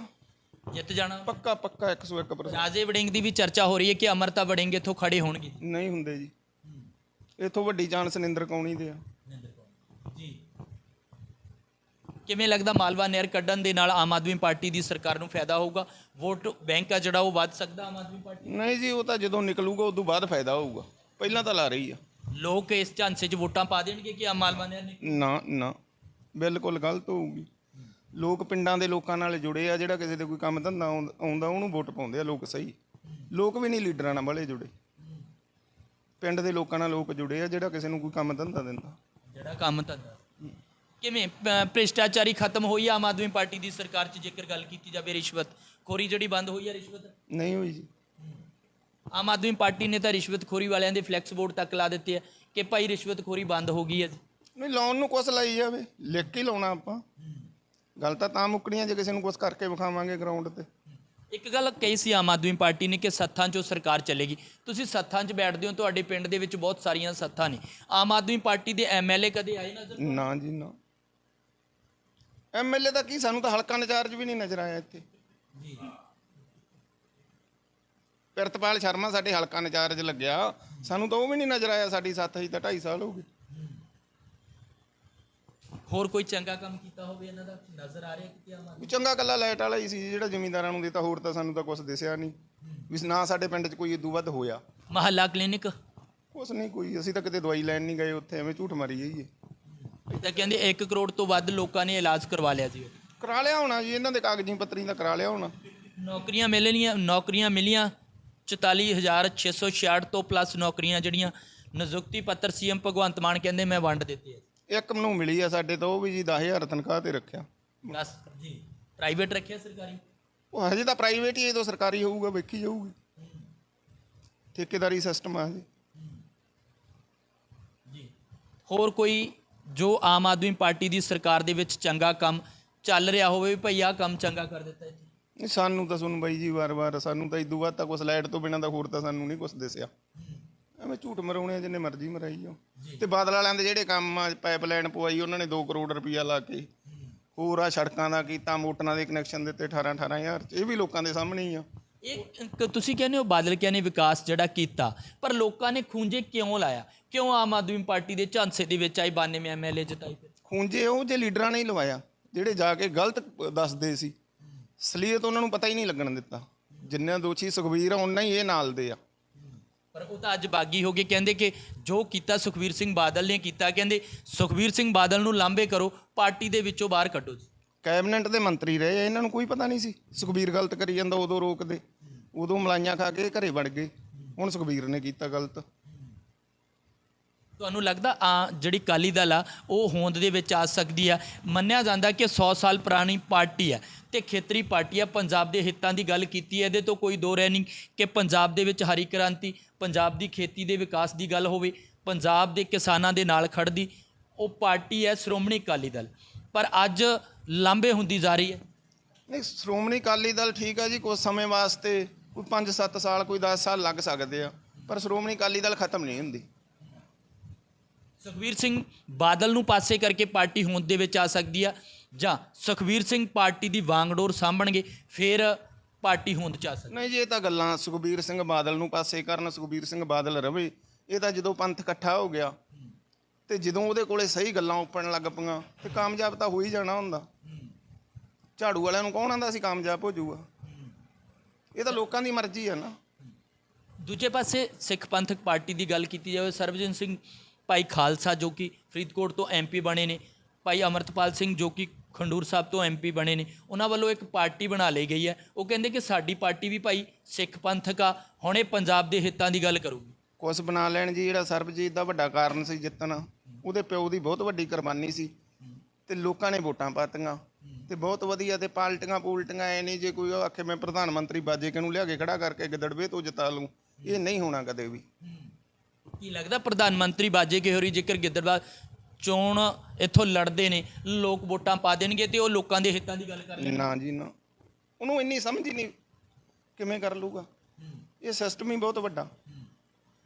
ਜਿੱਤ ਜਾਣਾ। ਪੱਕਾ ਪੱਕਾ 101% ਰਾਜੇ ਵੜਿੰਗ ਦੀ ਵੀ ਚਰਚਾ ਹੋ ਰਹੀ ਹੈ ਕਿ ਅਮਰਤਾ ਵੜਿੰਗ ਇੱਥੋਂ ਖੜੇ ਹੋਣਗੇ। ਨਹੀਂ ਹੁੰਦੇ ਜੀ। ਇਥੋਂ ਵੱਡੀ ਚਾਂਸ ਨਿੰਦਰ ਕੌਣੀ ਦੇ ਆ। ਜੀ। ਕਿਵੇਂ ਲੱਗਦਾ ਮਾਲਵਾ ਨਹਿਰ ਕੱਢਣ ਦੇ ਨਾਲ ਆਮ ਆਦਮੀ ਪਾਰਟੀ ਦੀ ਸਰਕਾਰ ਨੂੰ ਫਾਇਦਾ ਹੋਊਗਾ? ਵੋਟ ਬੈਂਕ ਆ ਜਿਹੜਾ ਉਹ ਵੱਧ ਸਕਦਾ ਆਮ ਆਦਮੀ ਪਾਰਟੀ ਨਹੀਂ ਜੀ ਉਹ ਤਾਂ ਜਦੋਂ ਨਿਕਲੂਗਾ ਉਦੋਂ ਬਾਅਦ ਫਾਇਦਾ ਹੋਊਗਾ। ਪਹਿਲਾਂ ਤਾਂ ਲਾ ਰਹੀ ਆ। ਲੋਕ ਇਸ ਝਾਂਸੇ 'ਚ ਵੋਟਾਂ ਪਾ ਦੇਣਗੇ ਕਿ ਆ ਮਾਲਵਾ ਨਹਿਰ ਨੇ? ਨਾ ਨਾ। ਬਿਲਕੁਲ ਗਲਤ ਹੋਊਗੀ। ਲੋਕ ਪਿੰਡਾਂ ਦੇ ਲੋਕਾਂ ਨਾਲ ਜੁੜੇ ਆ ਜਿਹੜਾ ਕਿਸੇ ਦੇ ਕੋਈ ਕੰਮ ਧੰਦਾ ਆਉਂਦ- ਆਉਂਦਾ ਉਹਨੂੰ ਵੋਟ ਪਾਉਂਦੇ ਆ ਲੋਕ ਸਹੀ। ਲੋਕ ਵੀ ਨਹੀਂ ਲੀਡਰਾਂ ਨਾਲ ਵਾਲੇ ਜੁੜੇ। ਪਿੰਡ ਦੇ ਲੋਕਾਂ ਨਾਲ ਲੋਕ ਜੁੜੇ ਆ ਜਿਹੜਾ ਕਿਸੇ ਨੂੰ ਕੋਈ ਕੰਮ ਧੰਦਾ ਦਿੰਦਾ। ਜਿਹੜਾ ਕੰਮ ਧੰਦਾ। ਕਿਵੇਂ ਭ੍ਰਿਸ਼ਟਾਚਾਰੀ ਖਤਮ ਹੋਈ ਆ ਆਮ ਆਦਮੀ ਪਾਰਟੀ ਦੀ ਸਰਕਾਰ 'ਚ ਜੇਕਰ ਗੱਲ ਕੀਤੀ ਜਾਵੇ ਰਿਸ਼ਵਤ? ਖੋਰੀ ਜਿਹੜੀ ਬੰਦ ਹੋਈ ਆ ਰਿਸ਼ਵਤ? ਨਹੀਂ ਹੋਈ ਜੀ। ਆਮ ਆਦਮੀ ਪਾਰਟੀ ਨੇ ਤਾਂ ਰਿਸ਼ਵਤਖੋਰੀ ਵਾਲਿਆਂ ਦੇ ਫਲੈਕਸ ਬੋਰਡ ਤੱਕ ਲਾ ਦਿੱਤੇ ਆ ਕਿ ਭਾਈ ਰਿਸ਼ਵਤਖੋਰੀ ਬੰਦ ਹੋ ਗਈ ਹੈ ਜੀ। ਨਹੀਂ ਲਾਉਣ ਨੂੰ ਕੁਛ ਲਾਈ ਜਾਵੇ ਲਿਖ ਕੇ ਹੀ ਲਾਉਣਾ ਆਪਾਂ। ਗੱਲ ਤਾਂ ਤਾਂ ਮੁੱਕਣੀ ਆ ਜੇ ਕਿਸੇ ਨੂੰ ਕੁਛ ਕਰਕੇ ਵਿਖਾਵਾਂਗੇ ਗਰਾਊਂਡ ਤੇ। ਇੱਕ ਗੱਲ ਕਹੀ ਸੀ ਆਮ ਆਦਮੀ ਪਾਰਟੀ ਨੇ ਕਿ ਸੱਥਾਂ 'ਚੋਂ ਸਰਕਾਰ ਚੱਲੇਗੀ। ਤੁਸੀਂ ਸੱਥਾਂ 'ਚ ਬੈਠਦੇ ਹੋ ਤੁਹਾਡੇ ਪਿੰਡ ਦੇ ਵਿੱਚ ਬਹੁਤ ਸਾਰੀਆਂ ਸੱਥਾਂ ਨੇ। ਆਮ ਆਦਮੀ ਪਾਰਟੀ ਦੇ ਐਮਐਲਏ ਕਦੇ ਆਏ ਨਜ਼ਰ? ਨਾ ਜੀ ਨਾ। ਐਮਐਲਏ ਦਾ ਕੀ ਸਾਨੂੰ ਤਾਂ ਹਲਕਾ ਇੰਚਾਰਜ ਵੀ ਨਹੀਂ ਨਜ਼ਰ ਆਇਆ ਇੱਥੇ। ਜੀ। ਪ੍ਰਿਤਪਾਲ ਸ਼ਰਮਾ ਸਾਡੇ ਹਲਕਾ ਇੰਚਾਰਜ ਲੱਗਿਆ। ਸਾਨੂੰ ਤਾਂ ਉਹ ਵੀ ਨਹੀਂ ਨਜ਼ਰ ਆਇਆ ਸਾਡੀ ਸਾਥ ਹੀ ਤਾਂ 2.5 ਸਾਲ ਹੋ ਗਏ। ਹੋਰ ਕੋਈ ਚੰਗਾ ਕੰਮ ਕੀਤਾ ਹੋਵੇ ਇਹਨਾਂ ਦਾ? ਨਜ਼ਰ ਆ ਰਿਹਾ ਕਿਤੇ ਆਮ ਆਦਮੀ ਵੀ ਚੰਗਾ ਕੱਲਾ ਲਾਈਟ ਵਾਲਾ ਹੀ ਸੀ ਜਿਹੜਾ ਜ਼ਿਮੀਂਦਾਰਾਂ ਨੂੰ ਦਿੱਤਾ ਹੋਰ ਤਾਂ ਸਾਨੂੰ ਤਾਂ ਕੁਝ ਦਿਸਿਆ ਨਹੀਂ। ਵੀ ਨਾ ਸਾਡੇ ਪਿੰਡ 'ਚ ਕੋਈ ਇਦੋਂ ਵੱਧ ਹੋਇਆ। ਮਹੱਲਾ ਕਲੀਨਿਕ? ਕੁਛ ਨਹੀਂ ਕੋਈ ਅਸੀਂ ਤਾਂ ਕਿਤੇ ਦਵਾਈ ਲੈਣ ਨਹੀਂ ਗਏ ਉੱਥੇ ਐਵੇਂ ਝੂਠ ਮਾਰੀ ਜਾਈਏ। ਇਹ ਤਾਂ ਕਹਿੰਦੇ 1 ਕਰੋੜ ਤੋਂ ਵੱਧ ਲੋਕਾਂ ਨੇ ਇਲਾਜ ਕਰਵਾ ਲਿਆ ਜੀ ਕਰਾ ਲਿਆ ਹੋਣਾ ਜੀ ਇਹਨਾਂ ਦੇ ਕਾਗਜ਼ੀ ਪੱਤਰੀ ਦਾ ਕਰਾ ਲਿਆ ਹੋਣਾ। ਨੌਕਰੀਆਂ ਮਿਲਣੀਆਂ ਨੌਕਰੀਆਂ ਮਿਲੀਆਂ 44666 ਤੋਂ ਪਲੱਸ ਨੌਕਰੀਆਂ ਜਿਹੜੀਆਂ ਨਿਯੁਕਤੀ ਪੱਤਰ ਸੀਐਮ ਭਗਵੰਤ ਮਾਨ ਕਹਿੰਦੇ ਮੈਂ ਵੰਡ ਦਿੱਤੇ ਆ। ਇੱਕ ਨੂੰ ਮਿਲੀ ਆ ਸਾਡੇ ਤਾਂ ਉਹ ਵੀ ਜੀ 10000 ਤਨਖਾਹ ਤੇ ਰੱਖਿਆ। ਬਸ ਜੀ। ਪ੍ਰਾਈਵੇਟ ਰੱਖਿਆ ਸਰਕਾਰੀ? ਉਹ ਹਜੇ ਤਾਂ ਪ੍ਰਾਈਵੇਟ ਹੀ ਇਹ ਤੋਂ ਸਰਕਾਰੀ ਹੋਊਗਾ ਵੇਖੀ ਜਾਊਗੀ। ਠੇਕੇਦਾਰੀ ਸਿਸਟਮ ਆ ਜੀ ਜੀ। ਹੋਰ ਕੋਈ ਜੋ ਆਮ ਆਦਮੀ ਪਾਰਟੀ ਦੀ ਸਰਕਾਰ ਦੇ ਵਿੱਚ ਚੰਗਾ ਕੰਮ ਚੱਲ ਰਿਹਾ ਹੋਵੇ ਵੀ ਭਈ ਕੰਮ ਚੰਗਾ ਕਰ ਦਿੱਤਾ ਇੱਥੇ? ਨਹੀਂ ਸਾਨੂੰ ਤਾਂ ਸੁਣ ਬਾਈ ਜੀ ਵਾਰ-ਵਾਰ ਸਾਨੂੰ ਤਾਂ ਇਦੋਂ ਬਾਅਦ ਤਾਂ ਕੁਛ ਲਾਈਟ ਤੋਂ ਬਿਨਾਂ ਦਾ ਹੋਰ ਤਾਂ ਸਾਨੂੰ ਨਹੀਂ ਕੁਛ ਦਿਸਿਆ। ਐਵੇਂ ਝੂਠ ਮਰਾਉਣੇ ਜਿੰਨੇ ਮਰਜ਼ੀ ਮਰਾਈ ਜਾਓ। ਤੇ ਬਾਦਲ ਵਾਲਿਆਂ ਦੇ ਜਿਹੜੇ ਕੰਮ ਆ ਪਾਈਪਲਾਈਨ ਪਵਾਈ ਉਹਨਾਂ ਨੇ 2 ਕਰੋੜ ਰੁਪਈਆ ਲਾ ਕੇ। ਹੋਰ ਆ ਸੜਕਾਂ ਦਾ ਕੀਤਾ ਮੋਟਰਾਂ ਦੇ ਕਨੈਕਸ਼ਨ ਦਿੱਤੇ 18 18000 ਚ। ਇਹ ਵੀ ਲੋਕਾਂ ਦੇ ਸਾਹਮਣੇ ਹੀ ਆ। ਇਹ ਤੁਸੀਂ ਕਹਿੰਦੇ ਹੋ ਬਾਦਲ ਨੇ ਵਿਕਾਸ ਜਿਹੜਾ ਕੀਤਾ ਪਰ ਲੋਕਾਂ ਨੇ ਖੂੰਜੇ ਕਿਉਂ ਲਾਇਆ? ਕਿਉਂ ਆਮ ਆਦਮੀ ਪਾਰਟੀ ਦੇ ਝਾਂਸੇ ਦੇ ਵਿੱਚ ਆਈ 92 ਐਮਐਲਏ ਜਿਤਾਈ ਫਿਰ? ਖੂੰਜੇ ਉਹ ਜੇ ਲੀਡਰਾਂ ਨੇ ਹੀ ਲਵਾਇਆ ਜਿਹੜੇ ਜਾ ਕੇ ਗਲਤ ਦੱਸਦੇ ਸੀ। ਅਸਲੀਅਤ ਉਹਨਾਂ ਨੂੰ ਪਤਾ ਹੀ ਨਹੀਂ ਲੱਗਣ ਦਿੱਤਾ। ਜਿੰਨੇ ਦੋਸ਼ੀ ਸੁਖਬੀਰ ਆ ਉਹਨਾਂ ਹੀ ਇਹ ਨਾਲ ਦੇ ਆ। ਪਰ ਉਹ ਤਾਂ ਅੱਜ ਬਾਗੀ ਹੋ ਗਏ। ਕਹਿੰਦੇ ਕਿ ਜੋ ਕੀਤਾ ਸੁਖਵੀਰ ਸਿੰਘ ਬਾਦਲ ਨੇ ਕੀਤਾ ਕਹਿੰਦੇ ਸੁਖਵੀਰ ਸਿੰਘ ਬਾਦਲ ਨੂੰ ਲਾਂਬੇ ਕਰੋ ਪਾਰਟੀ ਦੇ ਵਿੱਚੋਂ ਬਾਹਰ ਕੱਢੋ ਜੀ। ਕੈਬਨਿਟ ਦੇ ਮੰਤਰੀ ਰਹੇ ਆ, ਇਹਨਾਂ ਨੂੰ ਕੋਈ ਪਤਾ ਨਹੀਂ ਸੀ ਸੁਖਬੀਰ ਗਲਤ ਕਰੀ ਜਾਂਦਾ ਉਦੋਂ ਰੋਕਦੇ ਉਦੋਂ ਮਲਾਈਆਂ ਖਾ ਕੇ ਘਰੇ ਵੜ ਗਏ। ਹੁਣ ਸੁਖਬੀਰ ਨੇ ਕੀਤਾ ਗਲਤ। ਤੁਹਾਨੂੰ ਲੱਗਦਾ ਆ ਜਿਹੜੀ ਕਾਲੀ ਦਲ ਆ, ਉਹ ਹੋਂਦ ਦੇ ਵਿੱਚ ਆ ਸਕਦੀ ਆ? ਮੰਨਿਆ ਜਾਂਦਾ ਕਿ 100 ਸਾਲ ਪੁਰਾਣੀ ਪਾਰਟੀ ਆ ਤੇ ਖੇਤਰੀ ਪਾਰਟੀ ਆ, ਪੰਜਾਬ ਦੇ ਹਿੱਤਾਂ ਦੀ ਗੱਲ ਕੀਤੀ ਹੈ ਇਹਦੇ ਤੋਂ ਕੋਈ ਦੋ ਰਹਿ ਨਹੀਂ ਕਿ ਪੰਜਾਬ ਦੇ ਵਿੱਚ ਹਰੀ ਕ੍ਰਾਂਤੀ, ਪੰਜਾਬ ਦੀ ਖੇਤੀ ਦੇ ਵਿਕਾਸ ਦੀ ਗੱਲ ਹੋਵੇ, ਪੰਜਾਬ ਦੇ ਕਿਸਾਨਾਂ ਦੇ ਨਾਲ ਖੜਦੀ ਉਹ ਪਾਰਟੀ ਹੈ ਸ਼੍ਰੋਮਣੀ ਅਕਾਲੀ ਦਲ। ਪਰ ਅੱਜ ਲਾਂਬੇ ਹੁੰਦੀ ਜਾ ਰਹੀ ਹੈ। ਨਹੀਂ, ਸ਼੍ਰੋਮਣੀ ਅਕਾਲੀ ਦਲ ਠੀਕ ਆ ਜੀ ਕੁਝ ਸਮੇਂ ਵਾਸਤੇ ਕੋਈ 5-7 ਸਾਲ, ਕੋਈ 10 ਸਾਲ ਲੱਗ ਸਕਦੇ ਆ, ਪਰ ਸ਼੍ਰੋਮਣੀ ਅਕਾਲੀ ਦਲ ਖਤਮ ਨਹੀਂ ਹੁੰਦੀ। ਸੁਖਵੀਰ ਸਿੰਘ ਬਾਦਲ ਨੂੰ ਪਾਸੇ ਕਰਕੇ ਪਾਰਟੀ ਹੋਂਦ ਦੇ ਵਿੱਚ ਆ ਸਕਦੀ ਆ ਜਾਂ ਸੁਖਵੀਰ ਸਿੰਘ ਪਾਰਟੀ ਦੀ ਵਾਂਗਡੋਰ ਸਾਂਭਣਗੇ ਫਿਰ ਪਾਰਟੀ ਹੋਂਦ ਚ ਆ ਸਕਦੀ ਨਹੀਂ ਜੀ ਇਹ ਤਾਂ ਗੱਲਾਂ ਸੁਖਬੀਰ ਸਿੰਘ ਬਾਦਲ ਨੂੰ ਪਾਸੇ ਕਰਨ ਸੁਖਬੀਰ ਸਿੰਘ ਬਾਦਲ ਰਵੇ ਇਹ ਤਾਂ ਜਦੋਂ ਪੰਥ ਇਕੱਠਾ ਹੋ ਗਿਆ ਤੇ ਜਦੋਂ ਉਹਦੇ ਕੋਲੇ ਸਹੀ ਗੱਲਾਂ ਉੱਪਣ ਲੱਗ ਪਈਆਂ ਤੇ ਕਾਮਯਾਬ ਤਾਂ ਹੋ ਹੀ ਜਾਣਾ ਹੁੰਦਾ। ਝਾੜੂ ਵਾਲਿਆਂ ਨੂੰ ਕੌਣ ਆਂਦਾ ਸੀ ਕਾਮਯਾਬ ਹੋ ਜਾਊਗਾ? ਇਹ ਤਾਂ ਲੋਕਾਂ ਦੀ ਮਰਜ਼ੀ ਆ ਨਾ। ਦੂਜੇ ਪਾਸੇ ਸਿੱਖ ਪੰਥਕ ਪਾਰਟੀ ਦੀ ਗੱਲ ਕੀਤੀ ਜਾਵੇ ਸਰਬਜਨ ਸਿੰਘ ਭਾਈ ਖਾਲਸਾ ਜੋ ਕਿ ਫਰੀਦਕੋਟ ਤੋਂ ਐਮਪੀ ਬਣੇ ਨੇ, ਭਾਈ ਅਮਰਤਪਾਲ ਸਿੰਘ ਜੋ ਕਿ ਖੰਡੂਰ ਸਾਹਿਬ ਤੋਂ ਐਮਪੀ ਬਣੇ ਨੇ, ਉਹਨਾਂ ਵੱਲੋਂ ਇੱਕ ਪਾਰਟੀ ਬਣਾ ਲਈ ਗਈ ਹੈ। ਉਹ ਕਹਿੰਦੇ ਕਿ ਸਾਡੀ ਪਾਰਟੀ ਵੀ ਭਾਈ ਸਿੱਖ ਪੰਥਕ ਆ, ਹੁਣੇ ਪੰਜਾਬ ਦੇ ਹਿੱਤਾਂ ਦੀ ਗੱਲ ਕਰੂਗੀ। ਕੁਛ ਬਣਾ ਲੈਣ ਜੀ, ਜਿਹੜਾ ਸਰਬਜੀਤ ਦਾ ਵੱਡਾ ਕਾਰਨ ਸੀ ਜਿੱਤਣ, ਉਹਦੇ ਪਿਓ ਦੀ ਬਹੁਤ ਵੱਡੀ ਕੁਰਬਾਨੀ ਸੀ ਤੇ ਲੋਕਾਂ ਨੇ ਵੋਟਾਂ ਪਾਤੀਆਂ ਤੇ ਬਹੁਤ ਵਧੀਆ ਤੇ ਪਾਲਟੀਆਂ ਪੂਲਟੀਆਂ ਐ ਨਹੀਂ ਜੇ ਕੋਈ ਆਖੇ ਮੈਂ ਪ੍ਰਧਾਨ ਮੰਤਰੀ ਬਾਜੇ ਕਿਨੂੰ ਲਿਆ ਕੇ ਖੜਾ ਕਰਕੇ ਗਿੱਦੜਵੇ ਤੋਂ ਜਿਤਾ ਲੂੰ ਇਹ ਨਹੀਂ ਹੋਣਾ ਕਦੇ ਵੀ। ਕੀ ਲੱਗਦਾ ਪ੍ਰਧਾਨ ਮੰਤਰੀ ਬਾਜੇ ਕੇ ਹੋਰੀ ਜੇਕਰ ਗਿੱਦੜਵਾ ਚੋਣ ਇੱਥੋਂ ਲੜਦੇ ਨੇ, ਲੋਕ ਵੋਟਾਂ ਪਾ ਦੇਣਗੇ ਤੇ ਉਹ ਲੋਕਾਂ ਦੇ ਹਿੱਤਾਂ ਦੀ ਗੱਲ ਕਰ ਨਾ? ਜੀ, ਨਾ। ਉਹਨੂੰ ਇੰਨੀ ਸਮਝ ਹੀ ਨਹੀਂ ਕਿਵੇਂ ਕਰ ਲੂਗਾ ਇਹ ਸਿਸਟਮ ਹੀ ਬਹੁਤ ਵੱਡਾ।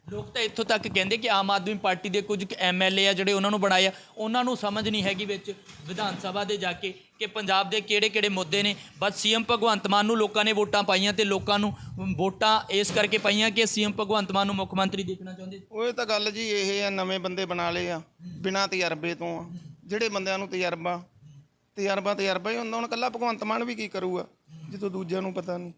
ਲੋਕ ਤਾਂ ਇੱਥੋਂ ਤੱਕ ਕਹਿੰਦੇ ਕਿ ਆਮ ਆਦਮੀ ਪਾਰਟੀ ਦੇ ਕੁਝ ਐਮਐਲਏ ਆ ਜਿਹੜੇ ਉਹਨਾਂ ਨੂੰ ਬਣਾਏ ਆ, ਉਹਨਾਂ ਨੂੰ ਸਮਝ ਨਹੀਂ ਹੈਗੀ ਵਿੱਚ ਵਿਧਾਨ ਸਭਾ ਦੇ ਜਾ ਕੇ ਕਿ ਪੰਜਾਬ ਦੇ ਕਿਹੜੇ-ਕਿਹੜੇ ਮੁੱਦੇ ਨੇ। ਬਸ ਸੀਐਮ ਭਗਵੰਤ ਮਾਨ ਨੂੰ ਲੋਕਾਂ ਨੇ ਵੋਟਾਂ ਪਾਈਆਂ ਤੇ ਲੋਕਾਂ ਨੂੰ ਵੋਟਾਂ ਇਸ ਕਰਕੇ ਪਾਈਆਂ ਕਿ ਸੀਐਮ ਭਗਵੰਤ ਮਾਨ ਨੂੰ ਮੁੱਖ ਮੰਤਰੀ ਦੇਖਣਾ ਚਾਹੁੰਦੇ ਉਹ ਤਾਂ ਗੱਲ ਜੀ, ਇਹ ਆ ਨਵੇਂ ਬੰਦੇ ਬਣਾ ਲਏ ਆ, ਬਿਨਾਂ ਤਜਰਬੇ ਤੋਂ ਆ। ਜਿਹੜੇ ਬੰਦਿਆਂ ਨੂੰ ਤਜਰਬਾ ਤਜਰਬਾ ਤਜਰਬਾ ਹੀ ਹੁੰਦਾ, ਹੁਣ ਕੱਲਾ ਭਗਵੰਤ ਮਾਨ ਵੀ ਕੀ ਕਰੂਗਾ ਜਦੋਂ ਦੂਜਿਆਂ ਨੂੰ ਪਤਾ ਨਹੀਂ।